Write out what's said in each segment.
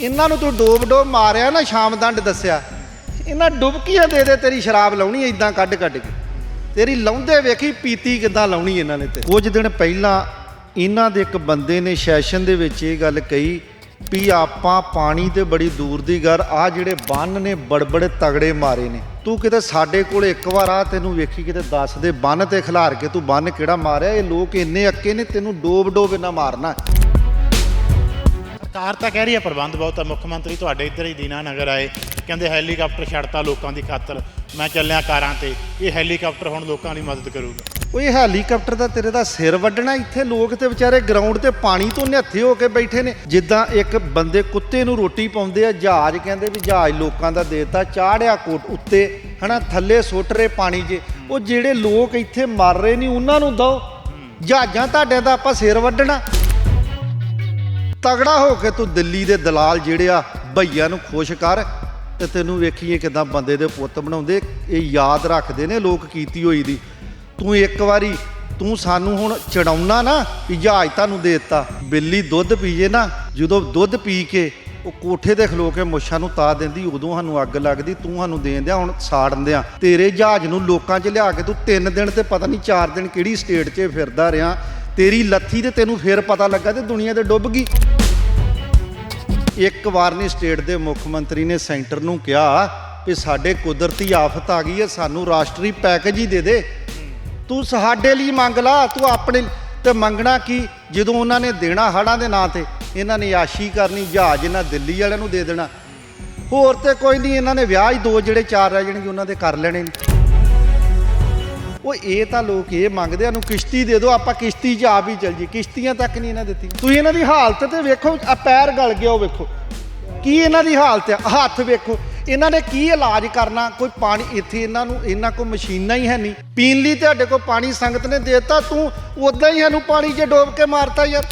ਇਹਨਾਂ ਨੂੰ ਤੂੰ ਡੋਬ ਡੋਬ ਮਾਰਿਆ ਨਾ, ਸ਼ਾਮ ਦੰਡ ਦੱਸਿਆ। ਇਹਨਾਂ ਡੁਬਕੀਆਂ ਦੇ ਦੇ ਤੇਰੀ ਸ਼ਰਾਬ ਲਾਉਣੀ ਇਦਾਂ ਕੱਢ ਕੱਢ ਕੇ। ਤੇਰੀ ਲਾਉਂਦੇ ਵੇਖੀ, ਪੀਤੀ ਕਿਦਾਂ ਲਾਉਣੀ ਇਹਨਾਂ ਨੇ ਤੇ। ਕੁਝ ਦਿਨ ਪਹਿਲਾਂ ਇਹਨਾਂ ਦੇ ਇੱਕ ਬੰਦੇ ਨੇ ਸੈਸ਼ਨ ਦੇ ਵਿੱਚ ਇਹ ਗੱਲ ਕਹੀ ਵੀ ਆਪਾਂ ਪਾਣੀ ਤੇ ਬੜੀ ਦੂਰ ਦੀ ਗੱਲ ਆ ਜਿਹੜੇ ਬੰਨ ਨੇ, ਬੜਬੜੇ ਤਗੜੇ ਮਾਰੇ ਨੇ। ਤੂੰ ਕਿਤੇ ਸਾਡੇ ਕੋਲ ਇੱਕ ਵਾਰ ਆ, ਤੈਨੂੰ ਵੇਖੀ ਕਿਤੇ ਦੱਸ ਦੇ, ਬੰਨ ਤੇ ਖਿਲਾਰ ਕੇ ਤੂੰ ਬੰਨ ਕਿਹੜਾ ਮਾਰਿਆ? ਇਹ ਲੋਕ ਇੰਨੇ ਅੱਕੇ ਨੇ, ਤੈਨੂੰ ਡੋਬ ਡੋਬ ਇਹਨਾਂ ਮਾਰਨਾ। ਸਰਕਾਰ ਤਾਂ ਕਹਿ ਰਹੀ ਹੈ ਪ੍ਰਬੰਧ ਬਹੁਤ ਹੈ ਮੁੱਖ ਮੰਤਰੀ ਤੁਹਾਡੇ ਇੱਧਰ ਹੀ ਦੀਨਾ ਨਗਰ ਆਏ। ਕਹਿੰਦੇ ਹੈਲੀਕਾਪਟਰ ਛੱਡਤਾ ਲੋਕਾਂ ਦੀ ਖਾਤਰ। ਮੈਂ ਚੱਲਿਆ ਕਾਰਾਂ ਤੇ। ਇਹ ਹੈਲੀਕਾਪਟਰ ਹੁਣ ਲੋਕਾਂ ਦੀ ਮਦਦ ਕਰੂਗਾ। ਉਹ ਇਹ ਹੈਲੀਕਾਪਟਰ ਦਾ ਤੇਰੇ ਦਾ ਸਿਰ ਵੱਢਣਾ ਇੱਥੇ ਲੋਕ ਤੇ ਵਿਚਾਰੇ ਗਰਾਊਂਡ ਤੇ ਪਾਣੀ ਤੋਂ ਨਿਹੱਥੇ ਹੋ ਕੇ ਬੈਠੇ ਨੇ। ਜਿੱਦਾਂ ਇੱਕ ਬੰਦੇ ਕੁੱਤੇ ਨੂੰ ਰੋਟੀ ਪਾਉਂਦੇ ਆ ਜਹਾਜ਼ ਕਹਿੰਦੇ ਵੀ ਜਹਾਜ਼ ਲੋਕਾਂ ਦਾ ਦੇਤਾ ਚਾੜਿਆ ਕੋਟ ਉੱਤੇ ਹਨਾ ਥੱਲੇ ਸੁੱਟ ਰਹੇ ਪਾਣੀ 'ਚ ਉਹ ਜਿਹੜੇ ਲੋਕ ਇੱਥੇ ਮਰ ਰਹੇ ਨੇ ਉਹਨਾਂ ਨੂੰ ਦੋ ਜਹਾਜ਼ਾਂ ਤੁਹਾਡੇ ਦਾ ਆਪਾਂ ਸਿਰ ਵੱਢਣਾ। ਤਗੜਾ ਹੋ ਕੇ ਤੂੰ ਦਿੱਲੀ ਦੇ ਦਲਾਲ ਜਿਹੜੇ ਆ ਭਈਆਂ ਨੂੰ ਖੁਸ਼ ਕਰ ਤੇ ਤੈਨੂੰ ਵੇਖੀਏ ਕਿਦਾਂ ਬੰਦੇ ਦੇ ਪੁੱਤ ਬਣਾਉਂਦੇ। ਇਹ ਯਾਦ ਰੱਖਦੇ ਨੇ ਲੋਕ ਕੀਤੀ ਹੋਈ ਦੀ। ਤੂੰ ਇੱਕ ਵਾਰੀ, ਤੂੰ ਸਾਨੂੰ ਹੁਣ ਚੜਾਉਣਾ ਨਾ ਵੀ ਜਹਾਜ਼ ਤੁਹਾਨੂੰ ਦੇ ਦਿੱਤਾ। ਬਿੱਲੀ ਦੁੱਧ ਪੀਏ ਨਾ, ਜਦੋਂ ਦੁੱਧ ਪੀ ਕੇ ਉਹ ਕੋਠੇ ਤੇ ਖਲੋ ਕੇ ਮੁੱਛਾਂ ਨੂੰ ਤਾ ਦਿੰਦੀ, ਉਦੋਂ ਸਾਨੂੰ ਅੱਗ ਲੱਗਦੀ, ਤੂੰ ਸਾਨੂੰ ਦੇਣ ਦਿਆ, ਹੁਣ ਸਾੜਨ ਦਿਆ। ਤੇਰੇ ਜਹਾਜ਼ ਨੂੰ ਲੋਕਾਂ 'ਚ ਲਿਆ ਕੇ ਤੂੰ ਤਿੰਨ ਦਿਨ ਤੇ ਪਤਾ ਨਹੀਂ ਚਾਰ ਦਿਨ ਕਿਹੜੀ ਸਟੇਟ 'ਚ ਫਿਰਦਾ ਰਿਹਾ। ਤੇਰੀ ਲੱਥੀ ਤੇ ਤੈਨੂੰ ਫੇਰ ਪਤਾ ਲੱਗਾ ਤੇ ਦੁਨੀਆ ਤੇ ਡੁੱਬ ਗਈ। ਇੱਕ ਵਾਰ ਨਹੀਂ ਸਟੇਟ ਦੇ ਮੁੱਖ ਮੰਤਰੀ ਨੇ ਸੈਂਟਰ ਨੂੰ ਕਿਹਾ ਕਿ ਸਾਡੇ ਕੁਦਰਤੀ ਆਫਤ ਆ ਗਈ ਹੈ, ਸਾਨੂੰ ਰਾਸ਼ਟਰੀ ਪੈਕੇਜ ਹੀ ਦੇ ਦੇ। ਤੂੰ ਸਾਡੇ ਲਈ ਮੰਗ ਲਾ, ਤੂੰ ਆਪਣੇ ਤੇ ਮੰਗਣਾ ਕੀ? ਜਦੋਂ ਉਹਨਾਂ ਨੇ ਦੇਣਾ ਹੜਾਂ ਦੇ ਨਾਂ ਤੇ, ਇਹਨਾਂ ਨੇ ਆਸ਼ੀ ਕਰਨੀ, ਜਹਾਜ਼ ਇਹਨਾਂ ਦਿੱਲੀ ਵਾਲਿਆਂ ਨੂੰ ਦੇ ਦੇਣਾ। ਹੋਰ ਤੇ ਕੋਈ ਨਹੀਂ ਇਹਨਾਂ ਨੇ ਵਿਆਹ ਹੀ ਦੋ ਜਿਹੜੇ ਚਾਰ ਰਹਿ ਜਾਣਗੇ, ਉਹਨਾਂ ਦੇ ਕਰ ਲੈਣੇ ਨੇ। ਉਹ ਇਹ ਤਾਂ ਲੋਕ ਇਹ ਮੰਗਦੇ ਆ ਨੂੰ ਕਿਸ਼ਤੀ ਦੇ ਦਿਓ, ਆਪਾਂ ਕਿਸ਼ਤੀ 'ਚ ਆਪ ਹੀ ਚੱਲ ਜੀ ਕਿਸ਼ਤੀਆਂ ਤੱਕ ਨਹੀਂ ਇਹਨਾਂ ਦਿੱਤੀ ਤੁਸੀਂ ਇਹਨਾਂ ਦੀ ਹਾਲਤ ਤੇ ਵੇਖੋ, ਆ ਪੈਰ ਗਲ ਗਿਆ, ਉਹ ਵੇਖੋ। ਕੀ ਇਹਨਾਂ ਦੀ ਹਾਲਤ ਆ? ਹੱਥ ਵੇਖੋ। ਇਹਨਾਂ ਨੇ ਕੀ ਇਲਾਜ ਕਰਨਾ? ਕੋਈ ਪਾਣੀ ਇੱਥੇ ਇਹਨਾਂ ਨੂੰ, ਇਹਨਾਂ ਕੋਲ ਮਸ਼ੀਨਾਂ ਹੀ ਹੈ ਨਹੀਂ। ਪੀਣ ਲਈ ਤੁਹਾਡੇ ਕੋਲ ਪਾਣੀ ਸੰਗਤ ਨੇ ਦੇਤਾ, ਤੂੰ ਉਦਾਂ ਹੀ ਸਾਨੂੰ ਪਾਣੀ 'ਚ ਡੋਬ ਕੇ ਮਾਰਤਾ ਯਾਰ।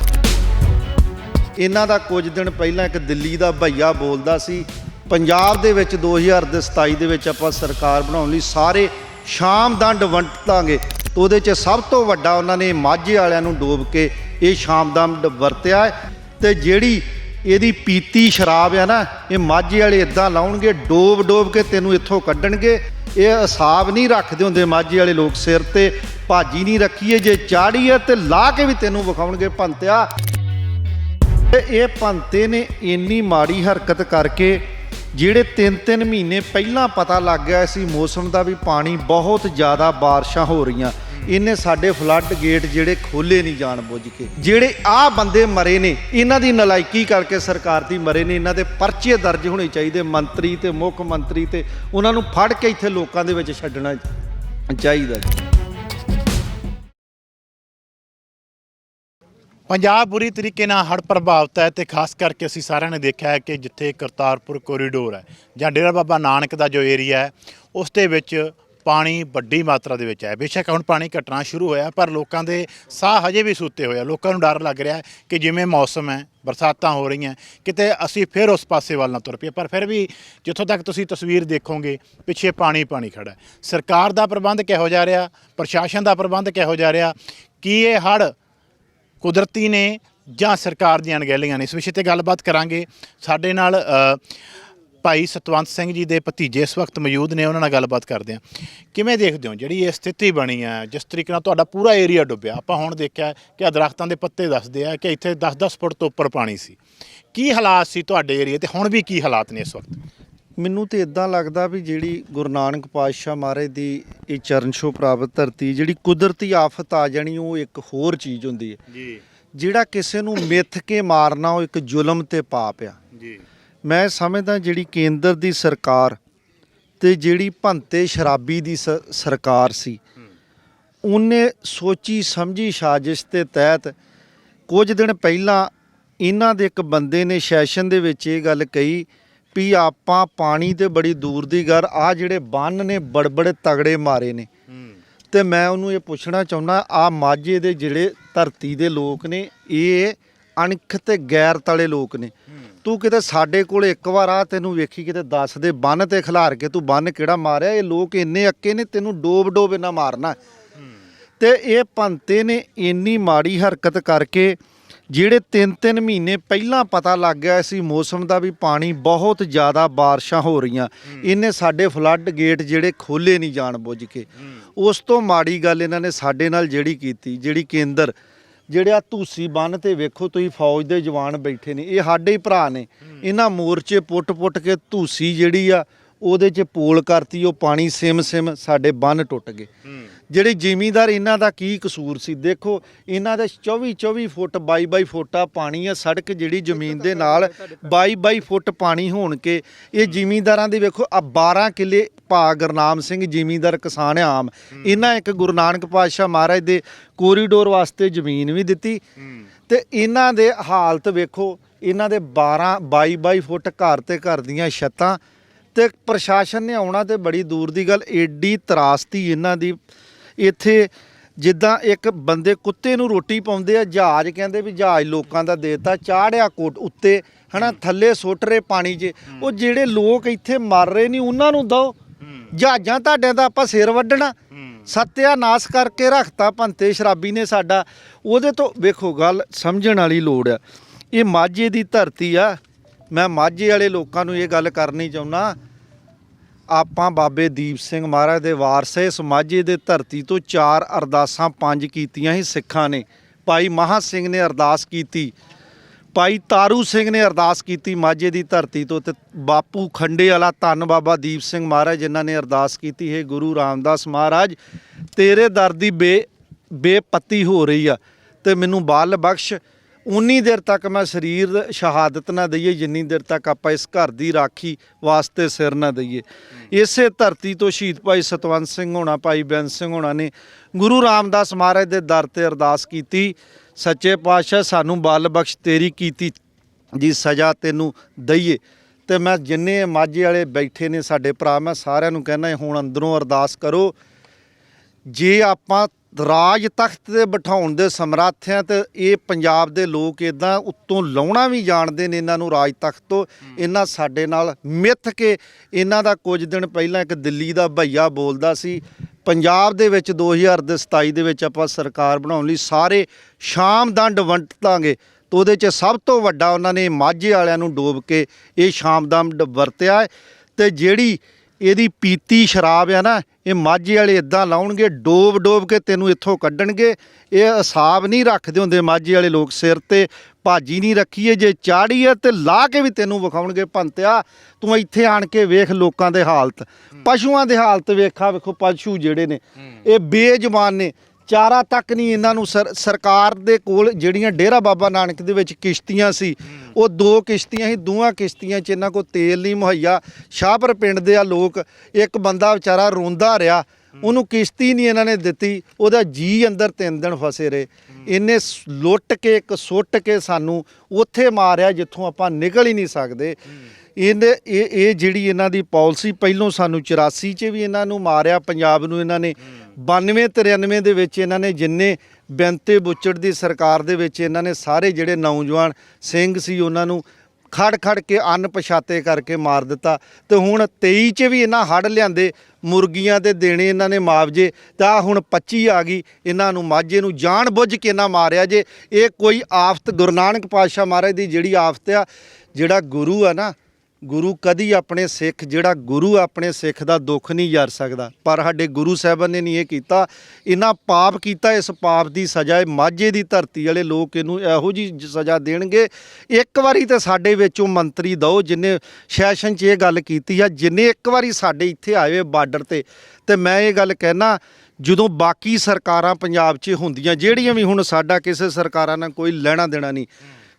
ਇਹਨਾਂ ਦਾ ਕੁਝ ਦਿਨ ਪਹਿਲਾਂ ਇੱਕ ਦਿੱਲੀ ਦਾ ਭਈਆ ਬੋਲਦਾ ਸੀ, ਪੰਜਾਬ ਦੇ ਵਿੱਚ 2027 ਦੇ ਵਿੱਚ ਆਪਾਂ ਸਰਕਾਰ ਬਣਾਉਣ ਲਈ ਸਾਰੇ ਸ਼ਾਮ ਦੰਡ ਵੰਡਾਂਗੇ ਉਹਦੇ 'ਚ ਸਭ ਤੋਂ ਵੱਡਾ ਉਹਨਾਂ ਨੇ ਮਾਝੇ ਵਾਲਿਆਂ ਨੂੰ ਡੋਬ ਕੇ ਇਹ ਸ਼ਾਮ ਦੰਡ ਵਰਤਿਆ ਹੈ। ਤੇ ਜਿਹੜੀ ਇਹਦੀ ਪੀਤੀ ਸ਼ਰਾਬ ਆ ਨਾ, ਇਹ ਮਾਝੇ ਵਾਲੇ ਇਦਾਂ ਲਾਉਣਗੇ, ਡੋਬ ਡੋਬ ਕੇ ਤੈਨੂੰ ਇੱਥੋਂ ਕੱਢਣਗੇ। ਇਹ ਹਿਸਾਬ ਨਹੀਂ ਰੱਖਦੇ ਹੁੰਦੇ ਮਾਝੇ ਵਾਲੇ ਲੋਕ ਸਿਰ ਤੇ, ਭਾਜੀ ਨਹੀਂ ਰੱਖੀਏ, ਜੇ ਚਾੜੀ ਹੈ ਤੇ ਲਾ ਕੇ ਵੀ ਤੈਨੂੰ ਵਿਖਾਉਣਗੇ ਭੰਤਿਆ ਇਹ ਭੰਤੇ ਨੇ ਇੰਨੀ ਮਾੜੀ ਹਰਕਤ ਕਰਕੇ ਜਿਹੜੇ 3-3 ਮਹੀਨੇ ਪਹਿਲਾਂ ਪਤਾ ਲੱਗ ਗਿਆ ਸੀ ਮੌਸਮ ਦਾ ਵੀ ਪਾਣੀ ਬਹੁਤ ਜ਼ਿਆਦਾ ਬਾਰਿਸ਼ਾਂ ਹੋ ਰਹੀਆਂ। ਇਹਨੇ ਸਾਡੇ ਫਲੱਡ ਗੇਟ ਜਿਹੜੇ ਖੋਲੇ ਨਹੀਂ ਜਾਣ ਬੁੱਝ ਕੇ। ਜਿਹੜੇ ਆ ਬੰਦੇ ਮਰੇ ਨੇ, ਇਹਨਾਂ ਦੀ ਨਲਾਇਕੀ ਕਰਕੇ ਸਰਕਾਰ ਦੀ ਮਰੇ ਨੇ, ਇਹਨਾਂ ਦੇ ਪਰਚੇ ਦਰਜ ਹੋਣੇ ਚਾਹੀਦੇ ਮੰਤਰੀ ਤੇ ਮੁੱਖ ਮੰਤਰੀ ਤੇ। ਉਹਨਾਂ ਨੂੰ ਫੜ ਕੇ ਇੱਥੇ ਲੋਕਾਂ ਦੇ ਵਿੱਚ ਛੱਡਣਾ ਚਾਹੀਦਾ। ਜੀ ਪੰਜਾਬ ਬੁਰੀ ਤਰੀਕੇ ਨਾਲ ਹੜ੍ਹ ਪ੍ਰਭਾਵਿਤ ਹੈ ਤੇ ਖਾਸ ਕਰਕੇ ਅਸੀਂ ਸਾਰਿਆਂ ਨੇ ਦੇਖਿਆ ਹੈ ਕਿ ਜਿੱਥੇ ਕਰਤਾਰਪੁਰ ਕੋਰੀਡੋਰ ਹੈ ਜਾਂ ਡੇਰਾ ਬਾਬਾ ਨਾਨਕ ਦਾ ਜੋ ਏਰੀਆ ਹੈ, ਉਸ ਦੇ ਵਿੱਚ ਪਾਣੀ ਵੱਡੀ ਮਾਤਰਾ ਦੇ ਵਿੱਚ ਹੈ। ਬੇਸ਼ੱਕ ਹੁਣ ਪਾਣੀ ਘਟਣਾ ਸ਼ੁਰੂ ਹੋਇਆ, ਪਰ ਲੋਕਾਂ ਦੇ ਸਾਹ ਹਜੇ ਵੀ ਸੁੱਤੇ ਹੋਏ ਆ। ਲੋਕਾਂ ਨੂੰ ਡਰ ਲੱਗ ਰਿਹਾ ਕਿ ਜਿਵੇਂ ਮੌਸਮ ਹੈ, ਬਰਸਾਤਾਂ ਹੋ ਰਹੀਆਂ, ਕਿਤੇ ਅਸੀਂ ਫਿਰ ਉਸ ਪਾਸੇ ਵੱਲ ਨਾ ਤੁਰ ਪਈਏ। ਪਰ ਫਿਰ ਵੀ ਜਿੱਥੋਂ ਤੱਕ ਤੁਸੀਂ ਤਸਵੀਰ ਦੇਖੋਗੇ, ਪਿੱਛੇ ਪਾਣੀ ਪਾਣੀ ਖੜਾ ਹੈ। ਸਰਕਾਰ ਦਾ ਪ੍ਰਬੰਧ ਕਿਹੋ ਜਾ ਰਿਹਾ? ਪ੍ਰਸ਼ਾਸਨ ਦਾ ਪ੍ਰਬੰਧ ਕਿਹੋ ਜਾ ਰਿਹਾ? ਕੀ ਇਹ ਹੜ੍ਹ ਕੁਦਰਤੀ ਨੇ ਜਾਂ ਸਰਕਾਰ ਦੀਆਂ ਅਣਗਹਿਲੀਆਂ ਨੇ। ਇਸ ਵਿਸ਼ੇ ਤੇ ਗੱਲਬਾਤ ਕਰਾਂਗੇ। ਸਾਡੇ ਨਾਲ ਭਾਈ ਸਤਵੰਤ ਸਿੰਘ ਜੀ ਦੇ ਭਤੀਜੇ ਇਸ ਵਕਤ ਮੌਜੂਦ ਨੇ, ਉਹਨਾਂ ਨਾਲ ਗੱਲਬਾਤ ਕਰਦੇ ਹਾਂ। ਕਿਵੇਂ ਦੇਖਦੇ ਹੋ? ਜਿਹੜੀ ਇਹ ਸਥਿਤੀ ਬਣੀ ਹੈ, ਜਿਸ ਤਰੀਕੇ ਨਾਲ ਤੁਹਾਡਾ ਪੂਰਾ ਏਰੀਆ ਡੁੱਬਿਆ। ਆਪਾਂ ਹੁਣ ਦੇਖਿਆ ਕਿ ਆ ਦਰਖਤਾਂ ਦੇ ਪੱਤੇ ਦੱਸਦੇ ਆ ਕਿ ਇੱਥੇ 10-10 ਫੁੱਟ ਤੋਂ ਉੱਪਰ ਪਾਣੀ ਸੀ। ਕੀ ਹਾਲਾਤ ਸੀ ਤੁਹਾਡੇ ਏਰੀਆ ਤੇ? ਹੁਣ ਵੀ ਕੀ ਹਾਲਾਤ ਨੇ ਇਸ ਵਕਤ? ਮੈਨੂੰ ਤੇ ਇਦਾਂ ਲੱਗਦਾ ਵੀ ਜਿਹੜੀ ਗੁਰੂ ਨਾਨਕ ਪਾਤਸ਼ਾਹ ਮਹਾਰਾਜ ਦੀ ਇਹ ਚਰਨ ਛੋਹ ਪ੍ਰਾਪਤ ਧਰਤੀ ਜਿਹੜੀ ਕੁਦਰਤੀ ਆਫਤ ਆ ਜਾਣੀ ਉਹ ਇੱਕ ਹੋਰ ਚੀਜ਼ ਹੁੰਦੀ ਹੈ। ਜੀ। ਜਿਹੜਾ ਕਿਸੇ ਨੂੰ ਮਿੱਥ ਕੇ ਮਾਰਨਾ ਉਹ ਇੱਕ ਜ਼ੁਲਮ ਤੇ ਪਾਪ ਆ। ਜੀ। ਮੈਂ ਸਮਝਦਾ ਜਿਹੜੀ ਕੇਂਦਰ ਦੀ ਸਰਕਾਰ ਤੇ ਜਿਹੜੀ ਭੰਤੇ ਸ਼ਰਾਬੀ ਦੀ ਸਰਕਾਰ ਸੀ ਉਹਨੇ ਸੋਚੀ ਸਮਝੀ ਸਾਜ਼ਿਸ਼ ਦੇ ਤਹਿਤ ਕੁਝ ਦਿਨ ਪਹਿਲਾਂ ਇਹਨਾਂ ਦੇ ਇੱਕ ਬੰਦੇ ਨੇ ਸੈਸ਼ਨ ਦੇ ਵਿੱਚ ਇਹ ਗੱਲ ਕਹੀ ਵੀ ਆਪਾਂ ਪਾਣੀ ਤੇ ਬੜੀ ਦੂਰ ਦੀ ਗੱਲ, ਆ ਜਿਹੜੇ ਬੰਨ ਨੇ ਬੜਬੜੇ ਤਗੜੇ ਮਾਰੇ ਨੇ। ਹੂੰ ਤੇ ਮੈਂ ਉਹਨੂੰ ਇਹ ਪੁੱਛਣਾ ਚਾਹੁੰਦਾ, ਆ ਮਾਝੇ ਦੇ ਜਿਹੜੇ ਧਰਤੀ ਦੇ ਲੋਕ ਨੇ, ਇਹ ਅਣਖ ਤੇ ਗੈਰਤ ਵਾਲੇ ਲੋਕ ਨੇ। ਤੂੰ ਕਿਤੇ ਸਾਡੇ ਕੋਲ ਇੱਕ ਵਾਰ ਆ, ਤੈਨੂੰ ਵੇਖੀ ਕਿਤੇ ਦੱਸ ਦੇ ਬੰਨ ਤੇ ਖਿਲਾਰ ਕੇ ਤੂੰ ਬੰਨ ਕਿਹੜਾ ਮਾਰਿਆ? ਇਹ ਲੋਕ ਇੰਨੇ ਅੱਕੇ ਨੇ, ਤੈਨੂੰ ਡੋਬ ਡੋਬ ਇਹਨਾਂ ਮਾਰਨਾ। ਤੇ ਇਹ ਭੰਤੇ ਨੇ ਇੰਨੀ ਮਾੜੀ ਹਰਕਤ ਕਰਕੇ ਜਿਹੜੇ 3-3 ਮਹੀਨੇ ਪਹਿਲਾਂ ਪਤਾ ਲੱਗ ਗਿਆ ਸੀ ਮੌਸਮ ਦਾ ਵੀ ਪਾਣੀ ਬਹੁਤ ਜ਼ਿਆਦਾ ਬਾਰਿਸ਼ਾਂ ਹੋ ਰਹੀਆਂ। ਇਹਨੇ ਸਾਡੇ ਫਲੱਡ ਗੇਟ ਜਿਹੜੇ ਖੋਲੇ ਨਹੀਂ ਜਾਣ ਬੁੱਝ ਕੇ। ਉਸ ਤੋਂ ਮਾੜੀ ਗੱਲ ਇਹਨਾਂ ਨੇ ਸਾਡੇ ਨਾਲ ਜਿਹੜੀ ਕੀਤੀ ਜਿਹੜੀ ਕੇਂਦਰ ਜਿਹੜਾ ਧੂਸੀ ਬੰਨ ਤੇ ਵੇਖੋ ਤੁਸੀਂ ਫੌਜ ਦੇ ਜਵਾਨ ਬੈਠੇ ਨੇ ਇਹ ਸਾਡੇ ਹੀ ਭਰਾ ਨੇ। ਇਹਨਾਂ ਮੋਰਚੇ ਪੁੱਟ-ਪੁੱਟ ਕੇ ਧੂਸੀ ਜਿਹੜੀ ਆ ਉਹਦੇ 'ਚ ਪੋਲ ਕਰਤੀ ਉਹ ਪਾਣੀ ਸਿਮ ਸਿਮ ਸਾਡੇ ਬੰਨ ਟੁੱਟ ਗਏ। ਜਿਹੜੇ ਜ਼ਿਮੀਂਦਾਰ ਇਹਨਾਂ ਦਾ ਕੀ ਕਸੂਰ ਸੀ? ਦੇਖੋ ਇਹਨਾਂ ਦੇ 24 24 ਫੁੱਟ 22 22 ਫੁੱਟਾ ਪਾਣੀ ਆ ਸੜਕ ਜਿਹੜੀ ਜ਼ਮੀਨ ਦੇ ਨਾਲ 22 22 ਫੁੱਟ ਪਾਣੀ ਹੋਣ ਕੇ ਇਹ ਜ਼ਿਮੀਂਦਾਰਾਂ ਦੇ ਵੇਖੋ ਆ 12 ਕਿੱਲੇ ਭਾ ਗੁਰਨਾਮ ਸਿੰਘ ਜ਼ਿਮੀਂਦਾਰ ਕਿਸਾਨ ਆ ਆਮ ਇਹਨਾਂ ਇੱਕ ਗੁਰੂ ਨਾਨਕ ਪਾਤਸ਼ਾਹ ਮਹਾਰਾਜ ਦੇ ਕੋਰੀਡੋਰ ਵਾਸਤੇ ਜ਼ਮੀਨ ਵੀ ਦਿੱਤੀ। ਤੇ ਇਹਨਾਂ ਦੇ ਹਾਲਤ ਵੇਖੋ ਇਹਨਾਂ ਦੇ 12 22 22 ਫੁੱਟ ਘਰ ਤੇ ਘਰ ਦੀਆਂ ਛੱਤਾਂ ਤੇ ਪ੍ਰਸ਼ਾਸਨ ਨੇ ਆਉਣਾ ਤੇ ਬੜੀ ਦੂਰ ਦੀ ਗੱਲ ਏਡੀ ਤਰਾਸਤੀ ਇਹਨਾਂ ਦੀ। ਇੱਥੇ ਜਿੱਦਾਂ ਇੱਕ ਬੰਦੇ ਕੁੱਤੇ ਨੂੰ ਰੋਟੀ ਪਾਉਂਦੇ ਆ ਜਹਾਜ਼ ਕਹਿੰਦੇ ਵੀ ਜਹਾਜ਼ ਲੋਕਾਂ ਦਾ ਦੇਤਾ ਚਾੜਿਆ ਕੋਟ ਉੱਤੇ ਹਨਾ ਥੱਲੇ ਸੁੱਟ ਰਹੇ ਪਾਣੀ 'ਚ। ਉਹ ਜਿਹੜੇ ਲੋਕ ਇੱਥੇ ਮਰ ਰਹੇ ਨਹੀਂ ਉਹਨਾਂ ਨੂੰ ਦੋ ਜਹਾਜ਼ਾਂ ਤੁਹਾਡੇ ਦਾ ਆਪਾਂ ਸਿਰ ਵੱਢਣਾ। ਸਤਿਆਨਾਸ਼ ਕਰਕੇ ਰੱਖਤਾ ਭੰਤੇ ਸ਼ਰਾਬੀ ਨੇ ਸਾਡਾ। ਉਹਦੇ ਤੋਂ ਵੇਖੋ ਗੱਲ ਸਮਝਣ ਵਾਲੀ ਲੋੜ ਆ। ਇਹ ਮਾਝੇ ਦੀ ਧਰਤੀ ਆ। ਮੈਂ ਮਾਝੇ ਵਾਲੇ ਲੋਕਾਂ ਨੂੰ ਇਹ ਗੱਲ ਕਰਨੀ ਚਾਹੁੰਦਾ। ਆਪਾਂ ਬਾਬੇ ਦੀਪ ਸਿੰਘ ਮਹਾਰਾਜ ਦੇ ਵਾਰਸੇ ਇਸ ਮਾਝੇ ਦੇ ਧਰਤੀ ਤੋਂ ਚਾਰ ਅਰਦਾਸਾਂ ਪੰਜ ਕੀਤੀਆਂ ਹੀ ਸਿੱਖਾਂ ਨੇ। ਭਾਈ ਮਹਾ ਸਿੰਘ ਨੇ ਅਰਦਾਸ ਕੀਤੀ। ਭਾਈ ਤਾਰੂ ਸਿੰਘ ਨੇ ਅਰਦਾਸ ਕੀਤੀ ਮਾਝੇ ਦੀ ਧਰਤੀ ਤੋਂ ਤੇ ਬਾਪੂ ਖੰਡੇ ਵਾਲਾ ਧੰਨ ਬਾਬਾ ਦੀਪ ਸਿੰਘ ਮਹਾਰਾਜ ਜਿਨ੍ਹਾਂ ਨੇ ਅਰਦਾਸ ਕੀਤੀ, ਹੈ ਗੁਰੂ ਰਾਮਦਾਸ ਮਹਾਰਾਜ, ਤੇਰੇ ਦਰ ਦੀ ਬੇ ਬੇਪੱਤੀ ਹੋ ਰਹੀ ਆ ਤੇ ਮੈਨੂੰ ਬਾਲ ਬਖਸ਼ ਉਨੀ ਦੇਰ ਤੱਕ ਮੈਂ ਸਰੀਰ ਸ਼ਹਾਦਤ ਨਾ ਦਈਏ, ਜਿੰਨੀ ਦੇਰ ਤੱਕ ਆਪਾਂ ਇਸ ਘਰ ਦੀ ਰਾਖੀ ਵਾਸਤੇ ਸਿਰ ਨਾ ਦਈਏ। ਇਸੇ ਧਰਤੀ ਤੋਂ ਸ਼ਹੀਦ ਭਾਈ ਸਤਵੰਤ ਸਿੰਘ ਹੋਣਾ, ਭਾਈ ਬੈਂਸ ਸਿੰਘ ਹੋਣਾ ਨੇ ਗੁਰੂ ਰਾਮਦਾਸ ਮਹਾਰਾਜ ਦੇ ਦਰ ਤੇ ਅਰਦਾਸ ਕੀਤੀ। ਸੱਚੇ ਪਾਤਸ਼ਾਹ, ਸਾਨੂੰ ਬਲ ਬਖਸ਼ ਤੇਰੀ ਕੀਤੀ ਜੀ, ਸਜ਼ਾ ਤੈਨੂੰ ਦਈਏ। ਤੇ ਮੈਂ ਜਿੰਨੇ ਮਾਝੇ ਵਾਲੇ ਬੈਠੇ ਨੇ, ਸਾਡੇ ਭਰਾ, ਮੈਂ ਸਾਰਿਆਂ ਨੂੰ ਕਹਿੰਦਾ, ਹੁਣ ਅੰਦਰੋਂ ਅਰਦਾਸ ਕਰੋ। ਜੇ ਆਪਾਂ ਰਾਜ ਤਖਤ ਤੇ ਬਿਠਾਉਣ ਦੇ ਸਮਰੱਥ ਆ ਤੇ ਇਹ ਪੰਜਾਬ ਦੇ ਲੋਕ ਇਦਾਂ ਉੱਤੋਂ ਲਾਉਣਾ ਵੀ ਜਾਣਦੇ ਨੇ ਇਹਨਾਂ ਨੂੰ ਰਾਜ ਤਖਤ ਤੋਂ। ਇਹਨਾਂ ਸਾਡੇ ਨਾਲ ਮਿੱਥ ਕੇ ਇਹਨਾਂ ਦਾ ਕੁਝ ਦਿਨ ਪਹਿਲਾਂ ਇੱਕ ਦਿੱਲੀ ਦਾ ਭਈਆ ਬੋਲਦਾ ਸੀ ਪੰਜਾਬ ਦੇ ਵਿੱਚ 2027 ਦੇ ਵਿੱਚ ਆਪਾਂ ਸਰਕਾਰ ਬਣਾਉਣ ਲਈ ਸਾਰੇ ਸ਼ਾਮ ਦੰਡ ਵੰਡਾਂਗੇ ਤੇ ਉਹਦੇ 'ਚ ਸਭ ਤੋਂ ਵੱਡਾ ਉਹਨਾਂ ਨੇ ਮਾਝੇ ਵਾਲਿਆਂ ਨੂੰ ਡੋਬ ਕੇ ਇਹ ਸ਼ਾਮ ਦੰਡ ਵਰਤਿਆ ਹੈ ਤੇ ਜਿਹੜੀ ਇਹਦੀ ਪੀਤੀ ਸ਼ਰਾਬ ਆ ਨਾ ਇਹ ਮਾਝੇ ਵਾਲੇ ਇਦਾਂ ਲਾਉਣਗੇ ਡੋਬ ਡੋਬ ਕੇ ਤੈਨੂੰ ਇੱਥੋਂ ਕੱਢਣਗੇ। ਇਹ ਹਿਸਾਬ ਨਹੀਂ ਰੱਖਦੇ ਹੁੰਦੇ ਮਾਝੇ ਵਾਲੇ ਲੋਕ ਸਿਰ ਤੇ ਭਾਜੀ ਨਹੀਂ ਰੱਖੀਏ ਜੇ ਚਾੜੀ ਹੈ ਤੇ ਲਾ ਕੇ ਵੀ ਤੈਨੂੰ ਵਿਖਾਉਣਗੇ ਭੰਤਿਆ ਤੂੰ ਇੱਥੇ ਆਣ ਕੇ ਵੇਖ ਲੋਕਾਂ ਦੇ ਹਾਲਤ ਪਸ਼ੂਆਂ ਦੇ ਹਾਲਤ ਵੇਖਾ ਵੇਖੋ ਪਸ਼ੂ ਜਿਹੜੇ ਨੇ ਇਹ ਬੇਜਮਾਨ ਨੇ। ਚਾਰਾ ਤੱਕ ਨਹੀਂ ਇਹਨਾਂ ਨੂੰ ਸਰਕਾਰ ਦੇ ਕੋਲ ਜਿਹੜੀਆਂ ਡੇਰਾ ਬਾਬਾ ਨਾਨਕ ਦੇ ਵਿੱਚ ਕਿਸ਼ਤੀਆਂ ਸੀ, ਉਹ ਦੋ ਕਿਸ਼ਤੀਆਂ ਸੀ ਦੋਵਾਂ ਕਿਸ਼ਤੀਆਂ 'ਚ ਇਹਨਾਂ ਕੋਲ ਤੇਲ ਨਹੀਂ, ਮੁਹੱਈਆ ਸ਼ਾਹਪੁਰ ਪਿੰਡ ਦੇ ਆ ਲੋਕ, ਇੱਕ ਬੰਦਾ ਵਿਚਾਰਾ ਰੋਂਦਾ ਰਿਹਾ, ਉਹਨੂੰ ਕਿਸ਼ਤੀ ਨਹੀਂ ਇਹਨਾਂ ਨੇ ਦਿੱਤੀ, ਉਹਦਾ ਜੀ ਅੰਦਰ ਤਿੰਨ ਦਿਨ ਫਸੇ ਰਹੇ। ਇਹਨੇ ਲੁੱਟ ਕੇ, ਇੱਕ ਸੁੱਟ ਕੇ ਸਾਨੂੰ ਉੱਥੇ ਮਾਰਿਆ ਜਿੱਥੋਂ ਆਪਾਂ ਨਿਕਲ ਹੀ ਨਹੀਂ ਸਕਦੇ। ਇਹਨੇ, ਇਹ ਇਹ ਜਿਹੜੀ ਇਹਨਾਂ ਦੀ ਪਾਲਿਸੀ, ਪਹਿਲੋਂ ਸਾਨੂੰ 84 ਚ ਵੀ ਇਹਨਾਂ ਨੂੰ ਮਾਰਿਆ, ਪੰਜਾਬ ਨੂੰ ਇਹਨਾਂ ਨੇ 92 93 ਦੇ ਵਿੱਚ ਇਹਨਾਂ ਨੇ ਜਿੰਨੇ ਬੈਂਤੇ ਬੁੱਚੜ ਦੀ ਸਰਕਾਰ ਦੇ ਵਿੱਚ ਇਹਨਾਂ ਨੇ ਸਾਰੇ ਜਿਹੜੇ ਨੌਜਵਾਨ ਸਿੰਘ ਸੀ, ਉਹਨਾਂ ਨੂੰ ਖੜ ਖੜ ਕੇ ਅਣਪਛਾਤੇ ਕਰਕੇ ਮਾਰ ਦਿੱਤਾ ਤੇ ਹੁਣ 23 ਚ ਵੀ ਇਹਨਾਂ ਹੜ ਲਿਆਂਦੇ, ਮੁਰਗੀਆਂ ਤੇ ਦੇਣੇ ਇਹਨਾਂ ਨੇ ਮੁਆਵਜ਼ੇ, ਤਾਂ ਹੁਣ 25 ਆ ਗਈ, ਇਹਨਾਂ ਨੂੰ ਮਾਝੇ ਨੂੰ ਜਾਣ ਬੁੱਝ ਕੇ ਨਾ ਮਾਰਿਆ ਜੇ, ਇਹ ਕੋਈ ਆਫਤ, ਗੁਰੂ ਨਾਨਕ ਪਾਤਸ਼ਾਹ ਮਹਾਰਾਜ ਦੀ ਜਿਹੜੀ ਆਫਤ ਆ, ਜਿਹੜਾ ਗੁਰੂ ਆ ਨਾ ਗੁਰੂ ਕਦੀ ਆਪਣੇ ਸਿੱਖ, ਜਿਹੜਾ ਗੁਰੂ ਆਪਣੇ ਸਿੱਖ ਦਾ ਦੁੱਖ ਨਹੀਂ ਜਰ ਸਕਦਾ। ਪਰ ਸਾਡੇ ਗੁਰੂ ਸਾਹਿਬਾਨ ਨੇ ਨਹੀਂ ਇਹ ਕੀਤਾ। ਇਹਨਾਂ ਪਾਪ ਕੀਤਾ, ਇਸ ਪਾਪ ਦੀ ਸਜ਼ਾ, ਇਹ ਮਾਝੇ ਦੀ ਧਰਤੀ ਵਾਲੇ ਲੋਕ ਇਹਨੂੰ ਇਹੋ ਜੀ ਸਜ਼ਾ ਦੇਣਗੇ। ਇੱਕ ਵਾਰੀ ਤੇ ਸਾਡੇ ਵਿੱਚੋਂ ਮੰਤਰੀ ਦੋ, ਜਿਨੇ ਸੈਸ਼ਨ 'ਚ ਇਹ ਗੱਲ ਕੀਤੀ ਆ, ਜਿਨੇ ਇੱਕ ਵਾਰੀ ਸਾਡੇ ਇੱਥੇ ਆਏ ਬਾਰਡਰ ਤੇ ਤੇ ਮੈਂ ਇਹ ਗੱਲ ਕਹਿਣਾ, ਜਦੋਂ ਬਾਕੀ ਸਰਕਾਰਾਂ ਪੰਜਾਬ 'ਚ ਹੁੰਦੀਆਂ, ਜਿਹੜੀਆਂ ਵੀ ਹੁਣ ਸਾਡਾ ਕਿਸੇ ਸਰਕਾਰਾਂ ਨਾਲ ਕੋਈ ਲੈਣਾ ਦੇਣਾ ਨਹੀਂ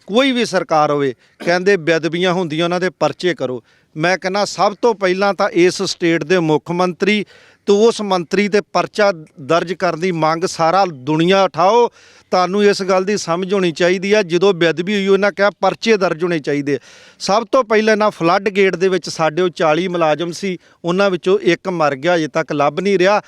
ਕੋਈ ਵੀ ਸਰਕਾਰ ਹੋਵੇ, ਕਹਿੰਦੇ ਬੇਅਦਬੀਆਂ ਹੁੰਦੀਆਂ, ਉਹਨਾਂ ਦੇ ਪਰਚੇ ਕਰੋ। ਮੈਂ ਕਹਿੰਦਾ, ਸਭ ਤੋਂ ਪਹਿਲਾਂ ਤਾਂ ਇਸ ਸਟੇਟ ਦੇ ਮੁੱਖ ਮੰਤਰੀ ਤੇ ਉਸ ਮੰਤਰੀ ਤੇ ਪਰਚਾ ਦਰਜ ਕਰਨ ਦੀ ਮੰਗ ਸਾਰਾ ਦੁਨੀਆ ਉਠਾਓ। ਤੁਹਾਨੂੰ ਇਸ ਗੱਲ ਦੀ ਸਮਝ ਹੋਣੀ ਚਾਹੀਦੀ ਆ, ਜਦੋਂ ਬੇਅਦਬੀ ਹੋਈ, ਉਹਨਾਂ ਕਿਹਾ ਪਰਚੇ ਦਰਜ ਹੋਣੇ ਚਾਹੀਦੇ ਸਭ ਤੋਂ ਪਹਿਲਾਂ ਨਾ ਫਲੱਡ ਗੇਟ ਦੇ ਵਿੱਚ ਸਾਡੇ ਉਹ 40 ਮੁਲਾਜ਼ਮ ਸੀ, ਉਹਨਾਂ ਵਿੱਚੋਂ ਇੱਕ ਮਰ ਗਿਆ, ਅਜੇ ਤੱਕ ਲੱਭ ਨਹੀਂ ਰਿਹਾ।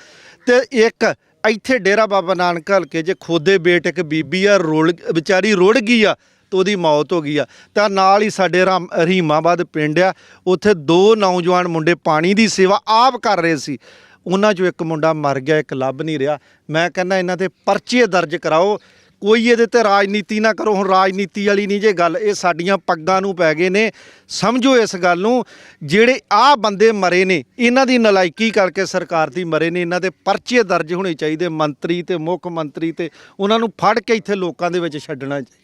ਤੇ ਇੱਕ ਇੱਥੇ ਡੇਰਾ ਬਾਬਾ ਨਾਨਕ ਹਲਕੇ 'ਚ ਖੋਦੇ ਬੇਟ, ਇੱਕ ਬੀਬੀ ਆ, ਰੋਲ, ਵਿਚਾਰੀ ਰੁੜ ਗਈ ਆ। ਤੇ ਉਹਦੀ ਮੌਤ ਹੋ ਗਈ ਆ। ਤਾਂ ਨਾਲ ਹੀ ਸਾਡੇ ਰਾਮ, ਰਹੀਮਾਬਾਦ ਪਿੰਡ ਆ, ਉੱਥੇ ਦੋ ਨੌਜਵਾਨ ਮੁੰਡੇ ਪਾਣੀ ਦੀ ਸੇਵਾ ਆਪ ਕਰ ਰਹੇ ਸੀ। ਉਹਨਾਂ 'ਚੋਂ ਇੱਕ ਮੁੰਡਾ ਮਰ ਗਿਆ, ਇੱਕ ਲੱਭ ਨਹੀਂ ਰਿਹਾ। ਮੈਂ ਕਹਿੰਦਾ ਇਹਨਾਂ ਤੇ ਪਰਚੇ ਦਰਜ ਕਰਾਓ। ਕੋਈ ਇਹਦੇ ਤੇ ਰਾਜਨੀਤੀ ਨਾ ਕਰੋ। ਹੁਣ ਰਾਜਨੀਤੀ ਵਾਲੀ ਨਹੀਂ ਜੇ ਗੱਲ, ਇਹ ਸਾਡੀਆਂ ਪੱਗਾਂ ਨੂੰ ਪੈ ਗਏ ਨੇ। ਸਮਝੋ ਇਸ ਗੱਲ ਨੂੰ, ਜਿਹੜੇ ਆਹ ਬੰਦੇ ਮਰੇ ਨੇ, ਇਹਨਾਂ ਦੀ ਨਲਾਇਕੀ ਕਰਕੇ ਸਰਕਾਰ ਦੀ ਮਰੇ ਨੇ। ਇਹਨਾਂ ਦੇ ਪਰਚੇ ਦਰਜ ਹੋਣੇ ਚਾਹੀਦੇ। ਮੰਤਰੀ ਤੇ ਮੁੱਖ ਮੰਤਰੀ ਤੇ ਉਹਨਾਂ ਨੂੰ ਫੜ ਕੇ ਇੱਥੇ ਲੋਕਾਂ ਦੇ ਵਿੱਚ ਛੱਡਣਾ ਚਾਹੀਦਾ।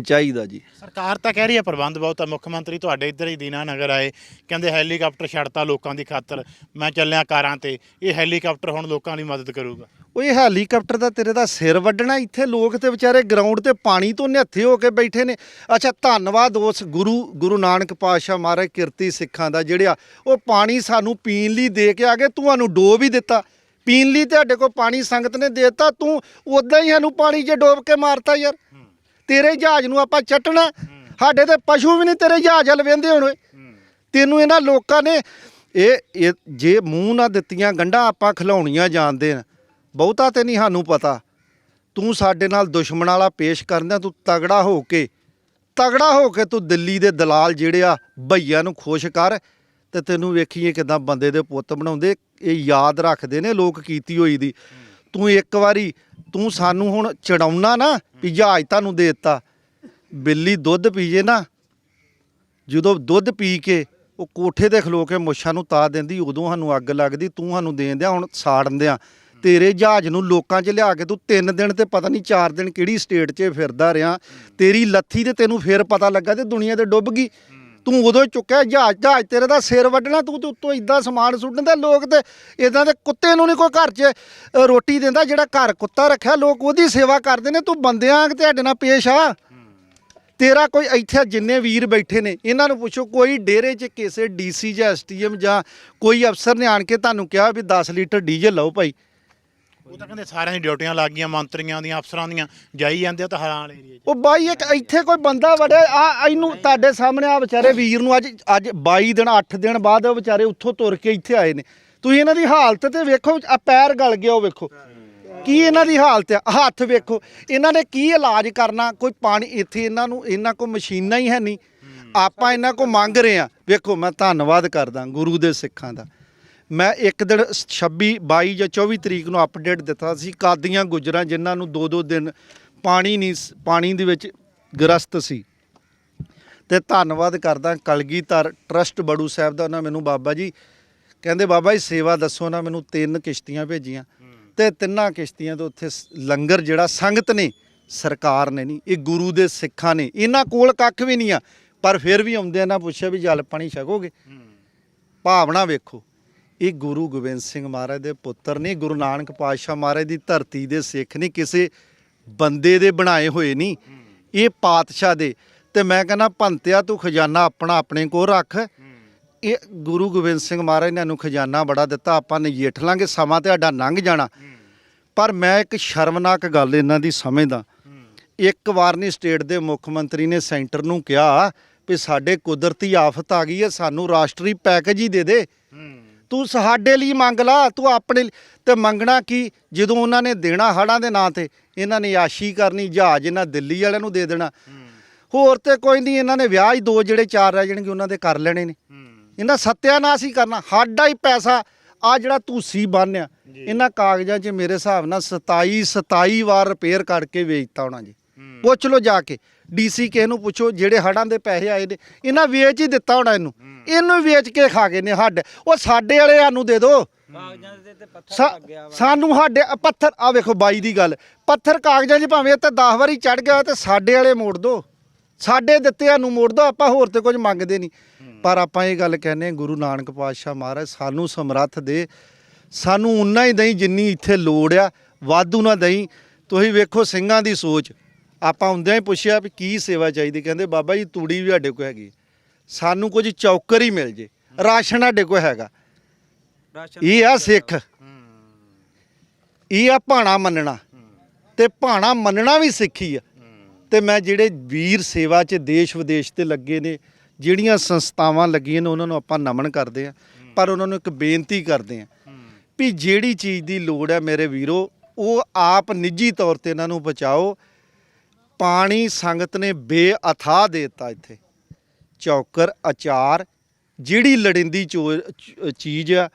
ਚਾਹੀਦਾ ਜੀ। ਸਰਕਾਰ ਤਾਂ ਕਹਿ ਰਹੀ ਹੈ ਪ੍ਰਬੰਧ ਬਹੁਤ ਹੈ ਮੁੱਖ ਮੰਤਰੀ ਤੁਹਾਡੇ ਇੱਧਰ ਹੀ ਦੀਨਾ ਨਗਰ ਆਏ। ਕਹਿੰਦੇ ਹੈਲੀਕਾਪਟਰ ਛੱਡਤਾ ਲੋਕਾਂ ਦੀ ਖਾਤਰ। ਮੈਂ ਚੱਲਿਆ ਕਾਰਾਂ ਤੇ। ਇਹ ਹੈਲੀਕਾਪਟਰ ਹੁਣ ਲੋਕਾਂ ਦੀ ਮਦਦ ਕਰੂਗਾ। ਉਹ ਇਹ ਹੈਲੀਕਾਪਟਰ ਦਾ ਤੇਰੇ ਦਾ ਸਿਰ ਵੱਢਣਾ ਇੱਥੇ। ਲੋਕ ਤੇ ਵਿਚਾਰੇ ਗਰਾਊਂਡ ਤੇ ਪਾਣੀ ਤੋਂ ਨਿਹੱਥੇ ਹੋ ਕੇ ਬੈਠੇ ਨੇ। ਅੱਛਾ ਧੰਨਵਾਦ ਉਸ ਗੁਰੂ ਗੁਰੂ ਨਾਨਕ ਪਾਤਸ਼ਾਹ ਮਹਾਰਾਜ ਕਿਰਤੀ ਸਿੱਖਾਂ ਦਾ ਜਿਹੜਿਆ ਉਹ ਪਾਣੀ ਸਾਨੂੰ ਪੀਣ ਲਈ ਦੇ ਕੇ ਆ ਗਏ। ਤੁਹਾਨੂੰ ਡੋਬ ਹੀ ਦਿੱਤਾ। ਪੀਣ ਲਈ ਤੁਹਾਡੇ ਕੋਲ ਪਾਣੀ ਸੰਗਤ ਨੇ ਦੇ ਦਿੱਤਾ। ਤੂੰ ਉਦਾਂ ਹੀ ਸਾਨੂੰ ਪਾਣੀ 'ਚ ਡੋਬ ਕੇ ਮਾਰਤਾ ਯਾਰ। ਤੇਰੇ ਜਹਾਜ਼ ਨੂੰ ਆਪਾਂ ਚੱਟਣਾ। ਸਾਡੇ ਤੇ ਪਸ਼ੂ ਵੀ ਨਹੀਂ ਤੇਰੇ ਜਹਾਜ਼ ਹਲ ਵੇਂਦੇ ਹੋਣ। ਤੈਨੂੰ ਇਹਨਾਂ ਲੋਕਾਂ ਨੇ ਇਹ ਜੇ ਮੂੰਹ ਨਾ ਦਿੱਤੀਆਂ, ਗੰਢਾਂ ਆਪਾਂ ਖਿਲਾਉਣੀਆਂ ਜਾਣਦੇ ਨੇ ਬਹੁਤਾ ਤੇ ਨਹੀਂ ਸਾਨੂੰ ਪਤਾ। ਤੂੰ ਸਾਡੇ ਨਾਲ ਦੁਸ਼ਮਣ ਵਾਲਾ ਪੇਸ਼ ਕਰਦਾ ਤੂੰ ਤਗੜਾ ਹੋ ਕੇ, ਤਗੜਾ ਹੋ ਕੇ ਤੂੰ ਦਿੱਲੀ ਦੇ ਦਲਾਲ ਜਿਹੜੇ ਆ ਭਈਆਂ ਨੂੰ ਖੁਸ਼ ਕਰ ਤੇ ਤੈਨੂੰ ਵੇਖੀਏ ਕਿਦਾਂ ਬੰਦੇ ਦੇ ਪੁੱਤ ਬਣਾਉਂਦੇ। ਇਹ ਯਾਦ ਰੱਖਦੇ ਨੇ ਲੋਕ ਕੀਤੀ ਹੋਈ ਦੀ। ਤੂੰ ਇੱਕ ਵਾਰੀ, ਤੂੰ ਸਾਨੂੰ ਹੁਣ ਚੜਾਉਣਾ ਨਾ ਵੀ ਜਹਾਜ਼ ਤੁਹਾਨੂੰ ਦੇ ਦਿੱਤਾ। ਬਿੱਲੀ ਦੁੱਧ ਪੀਜੇ ਨਾ, ਜਦੋਂ ਦੁੱਧ ਪੀ ਕੇ ਉਹ ਕੋਠੇ ਤੇ ਖਲੋ ਕੇ ਮੁੱਛਾਂ ਨੂੰ ਤਾ ਦਿੰਦੀ, ਉਦੋਂ ਸਾਨੂੰ ਅੱਗ ਲੱਗਦੀ, ਤੂੰ ਸਾਨੂੰ ਦੇਣ ਦਿਆਂ, ਹੁਣ ਸਾੜਨ ਦਿਆਂ। ਤੇਰੇ ਜਹਾਜ਼ ਨੂੰ ਲੋਕਾਂ 'ਚ ਲਿਆ ਕੇ ਤੂੰ ਤਿੰਨ ਦਿਨ ਤੇ ਪਤਾ ਨਹੀਂ ਚਾਰ ਦਿਨ ਕਿਹੜੀ ਸਟੇਟ 'ਚ ਫਿਰਦਾ ਰਿਆਂ ਤੇਰੀ ਲੱਥੀ ਤੇ ਤੈਨੂੰ ਫੇਰ ਪਤਾ ਲੱਗਾ ਤੇ ਦੁਨੀਆ ਤੇ ਡੁੱਬ ਗਈ। ਤੂੰ ਉਦੋਂ ਚੁੱਕਿਆ ਜਹਾਜ਼ ਜਹਾਜ਼ ਤੇਰੇ ਦਾ ਸਿਰ ਵੱਢਣਾ ਤੂੰ ਤੇ ਉੱਤੋਂ ਇਦਾਂ ਸਮਾਨ ਸੁੱਟਣ ਦੇ ਲੋਕ ਤੇ ਇਦਾਂ ਦੇ ਕੁੱਤੇ ਨੂੰ ਨਹੀਂ ਕੋਈ ਘਰ 'ਚ ਅ, ਰੋਟੀ ਦਿੰਦਾ ਜਿਹੜਾ ਘਰ ਕੁੱਤਾ ਰੱਖਿਆ ਲੋਕ ਉਹਦੀ ਸੇਵਾ ਕਰਦੇ ਨੇ ਤੂੰ ਬੰਦਿਆਂ ਤੁਹਾਡੇ ਨਾਲ ਪੇਸ਼ ਆ। ਤੇਰਾ ਕੋਈ ਇੱਥੇ ਜਿੰਨੇ ਵੀਰ ਬੈਠੇ ਨੇ ਇਹਨਾਂ ਨੂੰ ਪੁੱਛੋ ਕੋਈ ਡੇਰੇ 'ਚ ਕਿਸੇ ਡੀਸੀ ਜਾਂ ਐਸਟੀਐਮ ਜਾਂ ਕੋਈ ਅਫਸਰ ਨੇ ਆਣ ਕੇ ਤੁਹਾਨੂੰ ਕਿਹਾ ਵੀ 10 ਲੀਟਰ ਡੀਜ਼ਲ ਲਓ ਭਾਈ। ਉਹ ਤਾਂ ਕਹਿੰਦੇ ਸਾਰਿਆਂ ਦੀ ਡਿਊਟੀਆਂ ਲੱਗ ਗਈਆਂ, ਮੰਤਰੀਆਂ ਦੀਆਂ, ਅਫਸਰਾਂ ਦੀਆਂ, ਜਾਈ ਜਾਂਦੇ ਆ ਤਾਂ ਹਰਾਂ ਵਾਲੇ ਉਹ ਬਾਈ ਇੱਕ ਇੱਥੇ ਕੋਈ ਬੰਦਾ ਵੜੇ ਆ ਇਹਨੂੰ ਤੁਹਾਡੇ ਸਾਹਮਣੇ ਆ ਵਿਚਾਰੇ ਵੀਰ ਨੂੰ ਅੱਜ ਅੱਜ 22 ਦਿਨ 8 ਦਿਨ ਬਾਅਦ ਉਹ ਵਿਚਾਰੇ ਉੱਥੋਂ ਤੁਰ ਕੇ ਇੱਥੇ ਆਏ ਨੇ। ਤੁਸੀਂ ਇਹਨਾਂ ਦੀ ਹਾਲਤ ਤੇ ਵੇਖੋ, ਆ ਪੈਰ ਗਲ ਗਿਆ ਉਹ ਵੇਖੋ। ਕੀ ਇਹਨਾਂ ਦੀ ਹਾਲਤ ਆ? ਹੱਥ ਵੇਖੋ। ਇਹਨਾਂ ਨੇ ਕੀ ਇਲਾਜ ਕਰਨਾ? ਕੋਈ ਪਾਣੀ ਇੱਥੇ ਇਹਨਾਂ ਨੂੰ, ਇਹਨਾਂ ਕੋ ਮਸ਼ੀਨਾਂ ਹੀ ਹੈ ਨਹੀਂ। ਆਪਾਂ ਇਹਨਾਂ ਕੋ ਮੰਗ ਰਹੇ ਆ ਵੇਖੋ, ਮੈਂ ਧੰਨਵਾਦ ਕਰਦਾ ਗੁਰੂ ਦੇ ਸਿੱਖਾਂ ਦਾ। ਮੈਂ ਇੱਕ ਦਿਨ 26 22 ਜਾਂ 24 ਤਰੀਕ ਨੂੰ ਅਪਡੇਟ ਦਿੱਤਾ ਸੀ। ਕਾਦੀਆਂ ਗੁਜਰਾਂ ਜਿਨ੍ਹਾਂ ਨੂੰ ਦੋ ਦੋ ਦਿਨ ਪਾਣੀ ਨਹੀਂ ਪਾਣੀ ਦੇ ਵਿੱਚ ਗ੍ਰਸਤ ਸੀ। ਤੇ ਧੰਨਵਾਦ ਕਰਦਾ ਕਲਗੀਧਰ ਟਰਸਟ ਬੜੂ ਸਾਹਿਬ ਦਾ ਉਹਨਾਂ ਮੈਨੂੰ ਬਾਬਾ ਜੀ ਕਹਿੰਦੇ ਬਾਬਾ ਜੀ ਸੇਵਾ ਦੱਸੋ ਨਾ ਮੈਨੂੰ ਤਿੰਨ ਕਿਸ਼ਤੀਆਂ ਭੇਜੀਆਂ। ਤੇ ਤਿੰਨਾਂ ਕਿਸ਼ਤੀਆਂ ਤੋਂ ਉੱਥੇ ਲੰਗਰ ਜਿਹੜਾ ਸੰਗਤ ਨੇ ਸਰਕਾਰ ਨੇ ਨਹੀਂ ਇਹ ਗੁਰੂ ਦੇ ਸਿੱਖਾਂ ਨੇ। ਇਹਨਾਂ ਕੋਲ ਕੱਖ ਵੀ ਨਹੀਂ ਆ ਪਰ ਫਿਰ ਵੀ ਆਉਂਦੇ ਨਾ ਪੁੱਛਿਆ ਵੀ ਜਲ ਪਾਣੀ ਛਕੋਗੇ? ਭਾਵਨਾ ਵੇਖੋ। ਇਹ ਗੁਰੂ ਗੋਬਿੰਦ ਸਿੰਘ ਮਹਾਰਾਜ ਦੇ ਪੁੱਤਰ ਨੇ, ਗੁਰੂ ਨਾਨਕ ਪਾਤਸ਼ਾਹ ਮਹਾਰਾਜ ਦੀ ਧਰਤੀ ਦੇ ਸਿੱਖ ਨਹੀਂ ਕਿਸੇ ਬੰਦੇ ਦੇ ਬਣਾਏ ਹੋਏ ਨਹੀਂ ਇਹ ਪਾਤਸ਼ਾਹ ਦੇ। ਤੇ ਮੈਂ ਕਹਿੰਦਾ, ਭੰਤਿਆ ਤੂੰ ਖਜ਼ਾਨਾ ਆਪਣਾ ਆਪਣੇ ਕੋਲ ਰੱਖ। ਇਹ ਗੁਰੂ ਗੋਬਿੰਦ ਸਿੰਘ ਮਹਾਰਾਜ ਨੇ ਸਾਨੂੰ ਖਜ਼ਾਨਾ ਬੜਾ ਦਿੱਤਾ, ਆਪਾਂ ਨਜਿੱਠ ਲਾਂਗੇ, ਸਮਾਂ ਤੁਹਾਡਾ ਲੰਘ ਜਾਣਾ। ਪਰ ਮੈਂ ਇੱਕ ਸ਼ਰਮਨਾਕ ਗੱਲ ਇਹਨਾਂ ਦੀ ਸਮਝਦਾ। ਇੱਕ ਵਾਰ ਨਹੀਂ ਸਟੇਟ ਦੇ ਮੁੱਖ ਮੰਤਰੀ ਨੇ ਸੈਂਟਰ ਨੂੰ ਕਿਹਾ ਵੀ ਸਾਡੇ ਕੁਦਰਤੀ ਆਫਤ ਆ ਗਈ ਹੈ, ਸਾਨੂੰ ਰਾਸ਼ਟਰੀ ਪੈਕੇਜ ਹੀ ਦੇ ਦੇ। ਤੂੰ ਸਾਡੇ ਲਈ ਮੰਗ ਲਾ ਤੂੰ ਆਪਣੇ ਤੇ ਮੰਗਣਾ ਕੀ? ਜਦੋਂ ਉਹਨਾਂ ਨੇ ਦੇਣਾ ਹੜਾਂ ਦੇ ਨਾਂ ਤੇ ਇਹਨਾਂ ਨੇ ਆਸ਼ੀ ਕਰਨੀ ਜਹਾਜ਼ ਇਹਨਾਂ ਦਿੱਲੀ ਵਾਲਿਆਂ ਨੂੰ ਦੇ ਦੇਣਾ। ਹੋਰ ਤੇ ਕੋਈ ਨਹੀਂ ਇਹਨਾਂ ਨੇ ਵਿਆਹ ਹੀ ਦੋ ਜਿਹੜੇ ਚਾਰ ਰਹਿ ਜਾਣਗੇ ਉਹਨਾਂ ਦੇ ਕਰ ਲੈਣੇ ਨੇ। ਇਹਨਾਂ ਸੱਤਿਆਨਾਸ਼ ਹੀ ਕਰਨਾ। ਸਾਡਾ ਹੀ ਪੈਸਾ ਆ ਜਿਹੜਾ ਤੁਸੀਂ ਬੰਨਿਆ ਇਹਨਾਂ ਕਾਗਜ਼ਾਂ 'ਚ ਮੇਰੇ ਹਿਸਾਬ ਨਾਲ 27 27 ਵਾਰ ਰਿਪੇਅਰ ਕਰਕੇ ਵੇਚਤਾ ਹੋਣਾ ਜੀ। ਪੁੱਛ ਲਓ ਜਾ ਕੇ। ਡੀਸੀ ਕਿਸੇ ਨੂੰ ਪੁੱਛੋ ਜਿਹੜੇ ਹੜਾਂ ਦੇ ਪੈਸੇ ਆਏ ਨੇ ਇਹਨਾਂ ਵੇਚ ਹੀ ਦਿੱਤਾ ਹੋਣਾ ਇਹਨੂੰ। ਇਹਨੂੰ ਵੇਚ ਕੇ ਖਾ ਗਏ ਨੇ ਸਾਡੇ ਉਹ ਸਾਡੇ ਵਾਲੇ ਸਾਨੂੰ ਦੇ ਦਿਓ ਕਾਗਜ਼ਾਂ ਦੇ ਤੇ ਪੱਥਰ ਸਾ- ਲੱਗ ਗਿਆ ਵਾ। ਸਾਨੂੰ ਸਾਡੇ ਅ, ਪੱਥਰ ਆ ਵੇਖੋ ਬਾਈ ਦੀ ਗੱਲ। ਪੱਥਰ ਕਾਗਜ਼ਾਂ 'ਚ ਭਾਵੇਂ ਤੇ 10 ਵਾਰੀ ਚੜ ਗਿਆ ਤੇ ਸਾਡੇ ਵਾਲੇ ਮੋੜ ਦੋ। ਸਾਡੇ ਦਿੱਤਿਆਂ ਨੂੰ ਮੋੜ ਦੋ ਆਪਾਂ ਹੋਰ ਤੇ ਕੁਝ ਮੰਗਦੇ ਨਹੀਂ। ਪਰ ਆਪਾਂ ਇਹ ਗੱਲ ਕਹਿੰਦੇ ਹਾਂ, ਗੁਰੂ ਨਾਨਕ ਪਾਤਸ਼ਾਹ ਮਹਾਰਾਜ ਸਾਨੂੰ ਸਮਰੱਥ ਦੇ। ਸਾਨੂੰ ਉਨਾ ਹੀ ਦਈ ਜਿੰਨੀ ਇੱਥੇ ਲੋੜ ਆ। ਵਾਧੂ ਨਾ ਦਈ। ਤੁਸੀਂ ਵੇਖੋ ਸਿੰਘਾਂ ਦੀ ਸੋਚ। ਆਪਾਂ ਹੁੰਦਿਆਂ ਹੀ ਪੁੱਛਿਆ ਵੀ ਕੀ ਸੇਵਾ ਚਾਹੀਦੀ ਕਹਿੰਦੇ ਬਾਬਾ ਜੀ ਤੂੜੀ ਵੀ ਸਾਡੇ ਕੋਲ ਹੈਗੀ। ਸਾਨੂੰ ਕੁਝ ਚੌਕਰ ਹੀ ਮਿਲ ਜੇ ਰਾਸ਼ਨ ਸਾਡੇ ਕੋਲ ਹੈਗਾ। ਇਹ ਆ ਸਿੱਖ। ਇਹ ਆ ਭਾਣਾ ਮੰਨਣਾ। ਤੇ ਭਾਣਾ ਮੰਨਣਾ ਵੀ ਸਿੱਖੀ ਆ। ਤੇ ਮੈਂ ਜਿਹੜੇ ਵੀਰ ਸੇਵਾ 'ਚ ਦੇਸ਼ ਵਿਦੇਸ਼ ਤੇ ਲੱਗੇ ਨੇ ਜਿਹੜੀਆਂ ਸੰਸਥਾਵਾਂ ਲੱਗੀਆਂ ਨੇ ਉਹਨਾਂ ਨੂੰ ਆਪਾਂ ਨਮਨ ਕਰਦੇ ਆ ਪਰ ਉਹਨਾਂ ਨੂੰ ਇੱਕ ਬੇਨਤੀ ਕਰਦੇ ਆ ਵੀ ਜਿਹੜੀ ਚੀਜ਼ ਦੀ ਲੋੜ ਹੈ ਮੇਰੇ ਵੀਰੋ ਉਹ ਆਪ ਨਿੱਜੀ ਤੌਰ ਤੇ ਇਹਨਾਂ ਨੂੰ ਬਚਾਓ। ਪਾਣੀ ਸੰਗਤ ਨੇ ਬੇਅਥਾ ਦੇਤਾ ਇੱਥੇ। ਚੌਕਰ ਅਚਾਰ ਜਿਹੜੀ ਲੜਿੰਦੀ ਚੀਜ਼ ਆ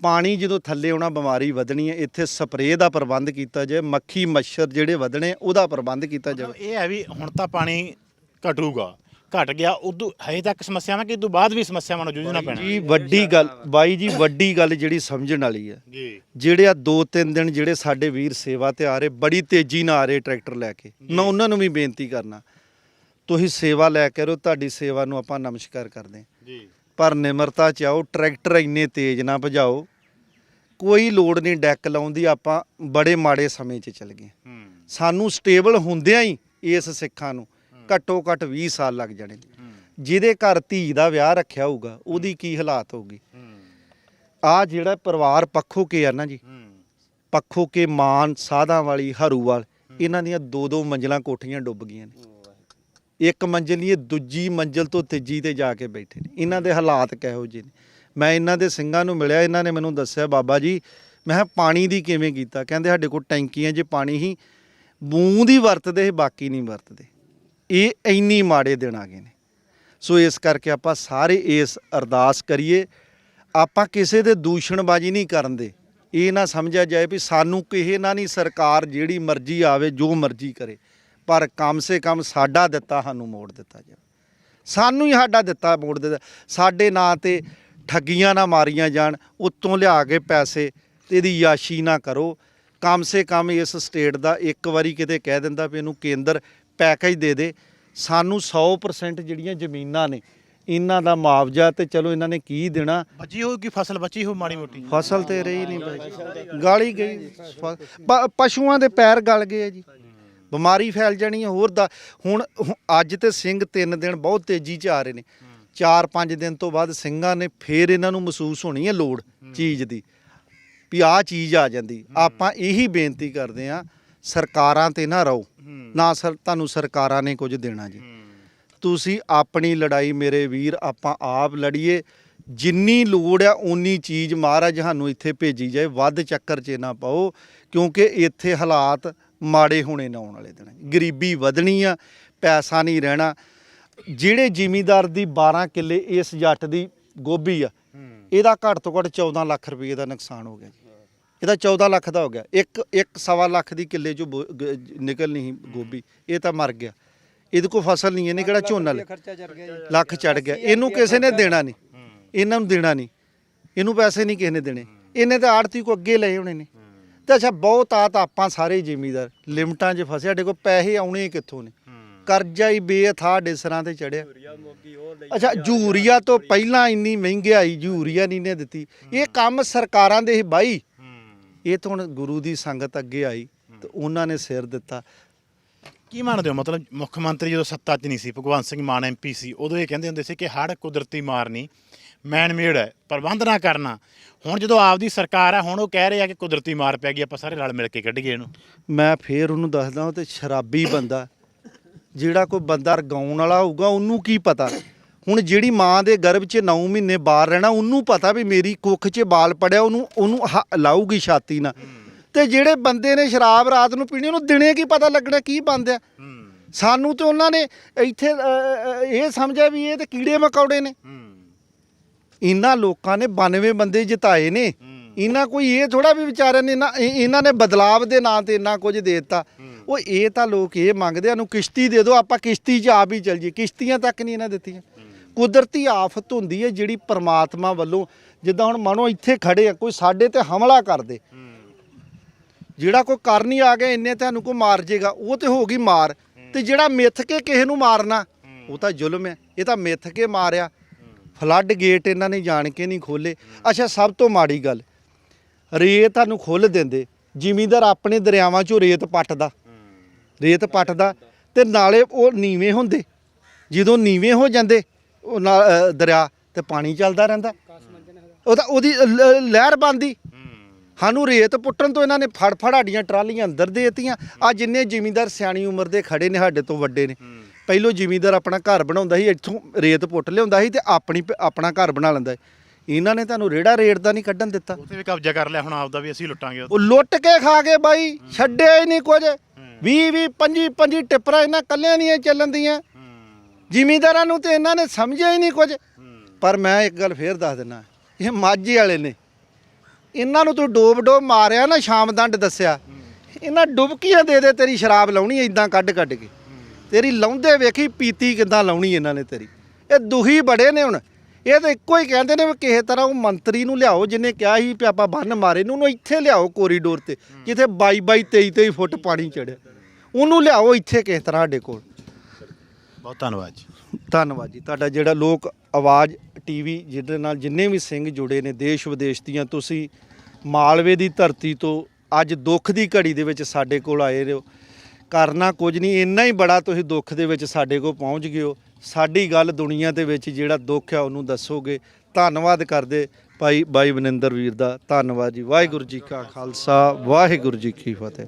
ਪਾਣੀ ਜਦੋਂ ਥੱਲੇ ਆਉਣਾ ਬਿਮਾਰੀ ਵਧਣੀ ਹੈ ਇੱਥੇ ਸਪਰੇਅ ਦਾ ਪ੍ਰਬੰਧ ਕੀਤਾ ਜਾਏ ਮੱਖੀ ਮੱਛਰ ਜਿਹੜੇ ਵਧਣੇ ਉਹਦਾ ਪ੍ਰਬੰਧ ਕੀਤਾ ਜਾਵੇ। ਇਹ ਹੈ ਵੀ ਹੁਣ ਤਾਂ ਪਾਣੀ ਘਟੂਗਾ। ਘਟ ਗਿਆ ਉਦੋਂ ਹਜੇ ਤੱਕ ਸਮੱਸਿਆਵਾਂ ਕਿ? ਉਦੋਂ ਬਾਅਦ ਵੀ ਸਮੱਸਿਆਵਾਂ ਨਾਲ ਜੂਝਣਾ ਪੈਣਾ ਜੀ ਵੱਡੀ ਗੱਲ ਬਾਈ ਜੀ ਵੱਡੀ ਗੱਲ ਜਿਹੜੀ ਸਮਝਣ ਵਾਲੀ ਹੈ। ਜੀ। ਜਿਹੜੇ ਆ ਦੋ ਤਿੰਨ ਦਿਨ ਜਿਹੜੇ ਸਾਡੇ ਵੀਰ ਸੇਵਾ ਤੇ ਆ ਰਹੇ ਬੜੀ ਤੇਜ਼ੀ ਨਾਲ ਆ ਰਹੇ ਟਰੈਕਟਰ ਲੈ ਕੇ। ਮੈਂ ਉਹਨਾਂ ਨੂੰ ਵੀ ਬੇਨਤੀ ਕਰਨਾ ਤੁਸੀਂ ਸੇਵਾ ਲੈ ਕੇ ਰਹੋ ਤੁਹਾਡੀ ਸੇਵਾ ਨੂੰ ਆਪਾਂ ਨਮਸਕਾਰ ਕਰਦੇ ਹਾਂ। ਜੀ। ਪਰ ਨਿਮਰਤਾ ਚ ਆਓ ਟਰੈਕਟਰ ਇੰਨੇ ਤੇਜ਼ ਨਾ ਭਜਾਓ। ਕੋਈ ਲੋੜ ਨਹੀਂ ਡੈਕ ਲਾਉਣ ਦੀ ਆਪਾਂ ਬੜੇ ਮਾੜੇ ਸਮੇਂ 'ਚ ਚੱਲ ਗਏ ਹੂੰ। ਸਾਨੂੰ ਸਟੇਬਲ ਹੁੰਦਿਆਂ ਹੀ ਇਸ ਸਿੱਖਾਂ ਨੂੰ ਘੱਟੋ ਘੱਟ 20 ਸਾਲ ਲੱਗ ਜਾਣੇ। ਜਿਹਦੇ ਘਰ ਧੀ ਦਾ ਵਿਆਹ ਰੱਖਿਆ ਹੋਊਗਾ ਉਹਦੀ ਕੀ ਹਾਲਾਤ ਹੋਊਗੀ? ਆ ਜਿਹੜਾ ਪਰਿਵਾਰ ਪੱਖੋ ਕੇ ਆ ਨਾ ਜੀ ਪੱਖੋ ਕੇ ਮਾਨ ਸਾਧਾਂ ਵਾਲੀ ਹਰੂਵਾਲ ਇਹਨਾਂ ਦੀਆਂ ਦੋ ਦੋ ਮੰਜ਼ਲਾਂ ਕੋਠੀਆਂ ਡੁੱਬ ਗਈਆਂ ਨੇ। ਇੱਕ ਮੰਜ਼ਲ ਇਹ ਦੂਜੀ ਮੰਜ਼ਲ ਤੋਂ ਤੀਜੀ ਤੇ ਜਾ ਕੇ ਬੈਠੇ ਨੇ। ਇਹਨਾਂ ਦੇ ਹਾਲਾਤ ਕਿਹੋ ਜਿਹੇ ਨੇ? ਮੈਂ ਇਹਨਾਂ ਦੇ ਸਿੰਘਾਂ ਨੂੰ ਮਿਲਿਆ ਇਹਨਾਂ ਨੇ ਮੈਨੂੰ ਦੱਸਿਆ ਬਾਬਾ ਜੀ ਮੈਂ ਪਾਣੀ ਦੀ ਕਿਵੇਂ ਕੀਤਾ? ਕਹਿੰਦੇ ਸਾਡੇ ਕੋਲ ਟੈਂਕੀਆਂ 'ਚ ਪਾਣੀ ਹੀ ਬੂੰਦ ਹੀ ਵਰਤਦੇ ਬਾਕੀ ਨਹੀਂ ਵਰਤਦੇ। ਇਹ ਇੰਨੀ ਮਾੜੇ ਦਿਨ ਆ ਗਏ ਨੇ। ਸੋ ਇਸ ਕਰਕੇ ਆਪਾਂ ਸਾਰੇ ਇਸ ਅਰਦਾਸ ਕਰੀਏ। ਆਪਾਂ ਕਿਸੇ ਦੇ ਦੂਸ਼ਣਬਾਜ਼ੀ ਨਹੀਂ ਕਰਨ ਦੇ। ਇਹ ਨਾ ਸਮਝਿਆ ਜਾਏ ਵੀ ਸਾਨੂੰ ਕਿਸੇ ਨਾ ਨਹੀਂ ਸਰਕਾਰ ਜਿਹੜੀ ਮਰਜ਼ੀ ਆਵੇ, ਜੋ ਮਰਜ਼ੀ ਕਰੇ। ਪਰ ਕਮ ਸੇ ਕਮ ਸਾਡਾ ਦਿੱਤਾ ਸਾਨੂੰ ਮੋੜ ਦਿੱਤਾ ਜਾਵੇ। ਸਾਨੂੰ ਹੀ ਸਾਡਾ ਦਿੱਤਾ ਮੋੜ ਦਿੱਤਾ। ਸਾਡੇ ਨਾਂ ਤੇ ਠੱਗੀਆਂ ਨਾ ਮਾਰੀਆਂ ਜਾਣ, ਉੱਤੋਂ ਲਿਆ ਕੇ ਪੈਸੇ ਤੇ ਇਹਦੀ ਯਾਸ਼ੀ ਨਾ ਕਰੋ। ਕਮ ਸੇ ਕਮ ਇਸ ਸਟੇਟ ਦਾ ਇੱਕ ਵਾਰੀ ਕਿਤੇ ਕਹਿ ਦਿੰਦਾ ਵੀ ਇਹਨੂੰ ਕੇਂਦਰ ਪੈਕੇਜ ਦੇ ਦੇ। ਸਾਨੂੰ 100% ਜਿਹੜੀਆਂ ਜ਼ਮੀਨਾਂ ਨੇ ਇਹਨਾਂ ਦਾ ਮੁਆਵਜ਼ਾ ਤੇ ਚਲੋ ਇਹਨਾਂ ਨੇ ਕੀ ਦੇਣਾ। ਬਚੀ ਹੋਊਗੀ ਫਸਲ ਬਚੀ ਹੋ ਮਾੜੀ ਮੋਟੀ? ਫਸਲ ਤੇ ਰਹੀ ਨਹੀਂ ਬਾਈ। ਗਾਲੀ ਗਈ। ਪ- ਪਸ਼ੂਆਂ ਦੇ ਪੈਰ ਗਲ ਗਏ ਆ ਜੀ। ਬਿਮਾਰੀ ਫੈਲ ਜਾਣੀ ਹੈ ਹੋਰ ਦਾ ਹੁਣ ਹੁਣ ਅੱਜ ਤੇ ਸਿੰਘ ਤਿੰਨ ਦਿਨ ਬਹੁਤ ਤੇਜ਼ੀ ਚ ਆ ਰਹੇ ਨੇ। 4-5 ਦਿਨ ਤੋਂ ਬਾਅਦ ਸਿੰਘਾਂ ਨੇ ਫੇਰ ਇਹਨਾਂ ਨੂੰ ਮਹਿਸੂਸ ਹੋਣੀ ਹੈ ਲੋੜ ਚੀਜ਼ ਦੀ। ਵੀ ਆਹ ਚੀਜ਼ ਆ ਜਾਂਦੀ। ਆਪਾਂ ਇਹੀ ਬੇਨਤੀ ਕਰਦੇ ਆ ਸਰਕਾਰਾਂ ਤੇ ਨਾ ਰਹੋ। ਨਾ ਸਰ ਤੁਹਾਨੂੰ ਸਰਕਾਰਾਂ ਨੇ ਕੁਝ ਦੇਣਾ ਜੀ। ਤੁਸੀਂ ਆਪਣੀ ਲੜਾਈ ਮੇਰੇ ਵੀਰ ਆਪਾਂ ਆਪ ਲੜੀਏ। ਜਿੰਨੀ ਲੋੜ ਆ ਓਨੀ ਚੀਜ਼ ਮਹਾਰਾਜ ਸਾਨੂੰ ਇੱਥੇ ਭੇਜੀ ਜਾਏ। ਵੱਧ ਚੱਕਰ 'ਚ ਨਾ ਪਾਓ ਕਿਉਂਕਿ ਇੱਥੇ ਹਾਲਾਤ ਮਾੜੇ ਹੋਣੇ ਨਾ ਆਉਣ ਵਾਲੇ ਦਿਨ ਗਰੀਬੀ ਵਧਣੀ ਆ ਪੈਸਾ ਨਹੀਂ ਰਹਿਣਾ। ਜਿਹੜੇ ਜ਼ਿਮੀਂਦਾਰ ਦੀ 12 ਕਿੱਲੇ ਇਸ ਜੱਟ ਦੀ ਗੋਭੀ ਆ ਇਹਦਾ ਘੱਟ ਤੋਂ ਘੱਟ 14 ਲੱਖ ਰੁਪਏ ਦਾ ਨੁਕਸਾਨ ਹੋ ਗਿਆ ਇਹਦਾ 14 ਲੱਖ ਦਾ ਹੋ ਗਿਆ। ਇੱਕ ਇੱਕ ਸਵਾ ਲੱਖ ਦੀ ਕਿੱਲੇ ਚੋਂ ਬੋ- ਗ- ਨਿਕਲ ਨਹੀਂ ਗੋਭੀ। ਇਹ ਤਾਂ ਮਰ ਗਿਆ। ਇਹਦੇ ਕੋਲ ਫਸਲ ਨਹੀਂ ਇਹਨੇ ਕਿਹੜਾ ਝੋਨਾ ਲਿਆ? ਖਰਚਾ ਚੜ ਗਿਆ ਜੀ। ਲੱਖ ਚੜ ਗਿਆ। ਇਹਨੂੰ ਕਿਸੇ ਨੇ ਦੇਣਾ ਨਹੀਂ। ਇਹਨਾਂ ਨੂੰ ਦੇਣਾ ਨਹੀਂ। ਇਹਨੂੰ ਪੈਸੇ ਨਹੀਂ ਕਿਸੇ ਨੇ ਦੇਣੇ। ਇਹਨੇ ਤਾਂ ਆੜਤੀ ਕੋ ਅੱਗੇ ਲਏ ਹੋਣੇ ਨੇ। ਤੇ ਅੱਛਾ ਬਹੁਤ ਆ ਤਾਂ ਆਪਾਂ ਸਾਰੇ ਜ਼ਿਮੀਦਾਰ। ਲਿਮਟਾਂ 'ਚ ਫਸੇ ਸਾਡੇ ਕੋਲ ਪੈਸੇ ਆਉਣੇ ਕਿੱਥੋਂ ਨੇ? ਕਰਜ਼ਾ ਹੀ ਬੇਥਾ ਡੇਸਰਾਂ ਤੇ ਚੜਿਆ ਅੱਛਾ ਯੂਰੀਆ ਤੋਂ ਪਹਿਲਾਂ ਇੰਨੀ ਮਹਿੰਗਾਈ ਯੂਰੀਆ ਨਹੀਂ ਨੇ ਦਿੱਤੀ। ਇਹ ਕੰਮ ਸਰਕਾਰਾਂ ਦੇ ਹੀ ਬਾਈ। ਇਹ ਤਾਂ ਹੁਣ ਗੁਰੂ ਦੀ ਸੰਗਤ ਅੱਗੇ ਆਈ ਤੇ ਉਹਨਾਂ ਨੇ ਸਿਰ ਦਿੱਤਾ। ਕੀ ਮੰਨਦੇ ਹੋ? ਮਤਲਬ ਮੁੱਖ ਮੰਤਰੀ ਜਦੋਂ ਸੱਤਾ 'ਚ ਨਹੀਂ ਸੀ ਭਗਵੰਤ ਸਿੰਘ ਮਾਨ ਐਮਪੀ ਸੀ ਉਦੋਂ ਇਹ ਕਹਿੰਦੇ ਹੁੰਦੇ ਸੀ ਕਿ ਹੜ ਕੁਦਰਤੀ ਮਾਰ ਨਹੀਂ ਮੈਨ ਮੇਡ ਹੈ ਪ੍ਰਬੰਧ ਨਾ ਕਰਨਾ। ਹੁਣ ਜਦੋਂ ਆਪਦੀ ਸਰਕਾਰ ਹੈ ਹੁਣ ਉਹ ਕਹਿ ਰਹੇ ਆ ਕਿ ਕੁਦਰਤੀ ਮਾਰ ਪੈ ਗਈ ਆਪਾਂ ਸਾਰੇ ਰਲ ਮਿਲ ਕੇ ਕੱਢੀਏ ਇਹਨੂੰ। ਮੈਂ ਫੇਰ ਉਹਨੂੰ ਦੱਸਦਾ ਉਹ ਤੇ ਸ਼ਰਾਬੀ ਬੰਦਾ। ਜਿਹੜਾ ਕੋਈ ਬੰਦਾ ਰਗਾਉਣ ਵਾਲਾ ਹੋਊਗਾ ਉਹਨੂੰ ਕੀ ਪਤਾ? ਹੁਣ ਜਿਹੜੀ ਮਾਂ ਦੇ ਗਰਭ 'ਚ 9 ਮਹੀਨੇ ਬਾਹਰ ਰਹਿਣਾ, ਉਹਨੂੰ ਪਤਾ ਵੀ ਮੇਰੀ ਕੁੱਖ 'ਚ ਬਾਲ ਪੜਿਆ, ਉਹਨੂੰ ਉਹਨੂੰ ਲਾਊਗੀ ਛਾਤੀ ਨਾਲ। ਤੇ ਜਿਹੜੇ ਬੰਦੇ ਨੇ ਸ਼ਰਾਬ ਰਾਤ ਨੂੰ ਪੀਣੀ, ਉਹਨੂੰ ਦਿਨੇ ਕੀ ਪਤਾ ਲੱਗਣਾ, ਕੀ ਬੰਦ ਸਾਨੂੰ ਤੇ ਉਹਨਾਂ ਨੇ ਇੱਥੇ ਇਹ ਸਮਝਿਆ ਵੀ ਇਹ ਤੇ ਕੀੜੇ ਮਕੌੜੇ ਨੇ। ਇਹਨਾਂ ਲੋਕਾਂ ਨੇ 92 ਬੰਦੇ ਜਿਤਾਏ ਨੇ। ਇਹਨਾਂ ਕੋਈ ਇਹ ਥੋੜਾ ਵੀ ਵਿਚਾਰਿਆਂ ਨੇ ਇਹਨਾਂ ਨੇ ਬਦਲਾਵ ਦੇ ਨਾਂ ਤੇ ਇੰਨਾ ਕੁਝ ਦੇ ਦਿੱਤਾ। ਉਹ ਇਹ ਤਾਂ ਲੋਕ ਇਹ ਮੰਗਦੇ ਆ ਨੂੰ ਕਿਸ਼ਤੀ ਦੇ ਦਿਓ, ਆਪਾਂ ਕਿਸ਼ਤੀ 'ਚ ਆਪ ਹੀ ਚੱਲ ਜੀ ਕਿਸ਼ਤੀਆਂ ਤੱਕ ਨਹੀਂ ਇਹਨਾਂ ਦਿੱਤੀਆਂ। ਕੁਦਰਤੀ ਆਫਤ ਹੁੰਦੀ ਹੈ ਜਿਹੜੀ ਪਰਮਾਤਮਾ ਵੱਲੋਂ, ਜਿੱਦਾਂ ਹੁਣ ਮਾਨੋ ਇੱਥੇ ਖੜੇ ਆ, ਕੋਈ ਸਾਡੇ ਤੇ ਹਮਲਾ ਕਰ ਦੇ। ਜਿਹੜਾ ਕੋਈ ਕਰ ਨਹੀਂ ਆ ਗਿਆ, ਇੰਨੇ ਤੁਹਾਨੂੰ ਕੋਈ ਮਾਰ ਜੇਗਾ, ਉਹ ਤੇ ਹੋ ਗਈ ਮਾਰ। ਤੇ ਜਿਹੜਾ ਮਿੱਥ ਕੇ ਕਿਸੇ ਨੂੰ ਮਾਰਨਾ, ਉਹ ਤਾਂ ਜ਼ੁਲਮ ਹੈ। ਇਹ ਤਾਂ ਮਿੱਥ ਕੇ ਮਾਰਿਆ। ਫਲੱਡ ਗੇਟ ਇਹਨਾਂ ਨੇ ਜਾਣ ਕੇ ਨਹੀਂ ਖੋਲੇ ਅੱਛਾ, ਸਭ ਤੋਂ ਮਾੜੀ ਗੱਲ, ਰੇਤ ਤੁਹਾਨੂੰ ਖੁੱਲ ਦਿੰਦੇ। ਜ਼ਿਮੀਂਦਾਰ ਆਪਣੇ ਦਰਿਆਵਾਂ 'ਚੋਂ ਰੇਤ ਪੱਟਦਾ। ਰੇਤ ਪੱਟਦਾ ਤੇ ਨਾਲੇ ਉਹ ਨੀਵੇਂ ਹੁੰਦੇ। ਜਦੋਂ ਨੀਵੇਂ ਹੋ ਜਾਂਦੇ ਉਹ ਨਾਲ ਦਰਿਆ ਤੇ ਪਾਣੀ ਚੱਲਦਾ ਰਹਿੰਦਾ। ਉਹ ਤਾਂ ਉਹਦੀ ਲਹਿਰ ਬੰਦੀ ਸਾਨੂੰ ਰੇਤ ਪੁੱਟਣ ਤੋਂ ਇਹਨਾਂ ਨੇ ਫੜ ਫੜ ਸਾਡੀਆਂ ਟਰਾਲੀਆਂ ਅੰਦਰ ਦੇਤੀਆਂ। ਆ ਜਿੰਨੇ ਜ਼ਿਮੀਂਦਾਰ ਸਿਆਣੀ ਉਮਰ ਦੇ ਖੜੇ ਨੇ ਸਾਡੇ ਤੋਂ ਵੱਡੇ ਨੇ। ਪਹਿਲੋਂ ਜ਼ਿਮੀਂਦਾਰ ਆਪਣਾ ਘਰ ਬਣਾਉਂਦਾ ਸੀ ਇੱਥੋਂ ਰੇਤ ਪੁੱਟ ਲਿਆਉਂਦਾ ਸੀ ਤੇ ਆਪਣੀ ਆਪਣਾ ਘਰ ਬਣਾ ਲੈਂਦਾ। ਇਹਨਾਂ ਨੇ ਤੁਹਾਨੂੰ ਰੇੜਾ ਰੇਟ ਦਾ ਨਹੀਂ ਕੱਢਣ ਦਿੱਤਾ। ਉੱਥੇ ਵੀ ਕਬਜ਼ਾ ਕਰ ਲਿਆ ਹੁਣ ਆਪਦਾ ਵੀ ਅਸੀਂ ਲੁੱਟਾਂਗੇ ਉਹ ਲੁੱਟ ਕੇ ਖਾ ਗਏ ਬਾਈ ਛੱਡਿਆ ਹੀ ਨਹੀਂ ਕੁਝ। 20 20 25 25 ਟਿੱਪਰਾਂ ਇਹਨਾਂ ਕੱਲਿਆਂ ਦੀਆਂ ਚੱਲਣ ਦੀਆਂ। ਜ਼ਿਮੀਂਦਾਰਾਂ ਨੂੰ ਤੇ ਇਹਨਾਂ ਨੇ ਸਮਝਿਆ ਹੀ ਨਹੀਂ ਕੁਝ। ਪਰ ਮੈਂ ਇੱਕ ਗੱਲ ਫੇਰ ਦੱਸ ਦਿੰਦਾ ਇਹ ਮਾਝੇ ਵਾਲੇ ਨੇ। ਇਹਨਾਂ ਨੂੰ ਤੂੰ ਡੋਬ ਡੋਬ ਮਾਰਿਆ ਨਾ ਸ਼ਾਮ ਦੰਡ ਦੱਸਿਆ। ਇਹਨਾਂ ਡੁਬਕੀਆਂ ਦੇ ਦੇ ਤੇਰੀ ਸ਼ਰਾਬ ਲਾਉਣੀ ਇਦਾਂ ਕੱਢ ਕੱਢ ਕੇ। ਤੇਰੀ ਲਾਉਂਦੇ ਵੇਖੀ ਪੀਤੀ ਕਿਦਾਂ ਲਾਉਣੀ ਇਹਨਾਂ ਨੇ ਤੇਰੀ। ਇਹ ਦੁਹੀ ਬੜੇ ਨੇ ਹੁਣ। ਇਹ ਤਾਂ ਇੱਕੋ ਹੀ ਕਹਿੰਦੇ ਨੇ ਵੀ ਕਿਸੇ ਤਰ੍ਹਾਂ ਉਹ ਮੰਤਰੀ ਨੂੰ ਲਿਆਓ ਜਿਹਨੇ ਕਿਹਾ ਸੀ ਵੀ ਆਪਾਂ ਬੰਨ ਮਾਰੇ ਨੂੰ ਉਹਨੂੰ ਇੱਥੇ ਲਿਆਓ ਕੋਰੀਡੋਰ ਤੇ ਜਿੱਥੇ 22 22 23 23 ਫੁੱਟ ਪਾਣੀ ਚੜਿਆ ਉਹਨੂੰ ਲਿਆਓ ਇੱਥੇ ਕਿਸੇ ਤਰ੍ਹਾਂ ਸਾਡੇ ਕੋਲ। ਬਹੁਤ ਧੰਨਵਾਦ ਜੀ। ਧੰਨਵਾਦ ਜੀ। ਤੁਹਾਡਾ ਜਿਹੜਾ ਲੋਕ ਆਵਾਜ਼, ਟੀਵੀ, ਜਿਹਦੇ ਨਾਲ ਜਿੰਨੇ ਵੀ ਸਿੰਘ ਜੁੜੇ ਨੇ ਦੇਸ਼ ਵਿਦੇਸ਼ ਦੀਆਂ, ਤੁਸੀਂ ਮਾਲਵੇ ਦੀ ਧਰਤੀ ਤੋਂ ਅੱਜ ਦੁੱਖ ਦੀ ਘੜੀ ਦੇ ਵਿੱਚ ਸਾਡੇ ਕੋਲ ਆਏ ਹੋ। ਕਰਨਾ ਕੁਝ ਨਹੀਂ, ਇੰਨਾ ਹੀ ਬੜਾ ਤੁਸੀਂ ਦੁੱਖ ਦੇ ਵਿੱਚ ਸਾਡੇ ਕੋਲ ਪਹੁੰਚ ਗਏ ਹੋ। ਸਾਡੀ ਗੱਲ ਦੁਨੀਆ ਦੇ ਵਿੱਚ ਜਿਹੜਾ ਦੁੱਖ ਆ, ਉਹਨੂੰ ਦੱਸੋਗੇ। ਧੰਨਵਾਦ ਕਰਦੇ ਭਾਈ, ਬਾਈ ਬਨਿੰਦਰ ਵੀਰ ਦਾ। ਧੰਨਵਾਦ ਜੀ। ਵਾਹਿਗੁਰੂ ਜੀ ਕਾ ਖਾਲਸਾ, ਵਾਹਿਗੁਰੂ ਜੀ ਕੀ ਫਤਿਹ।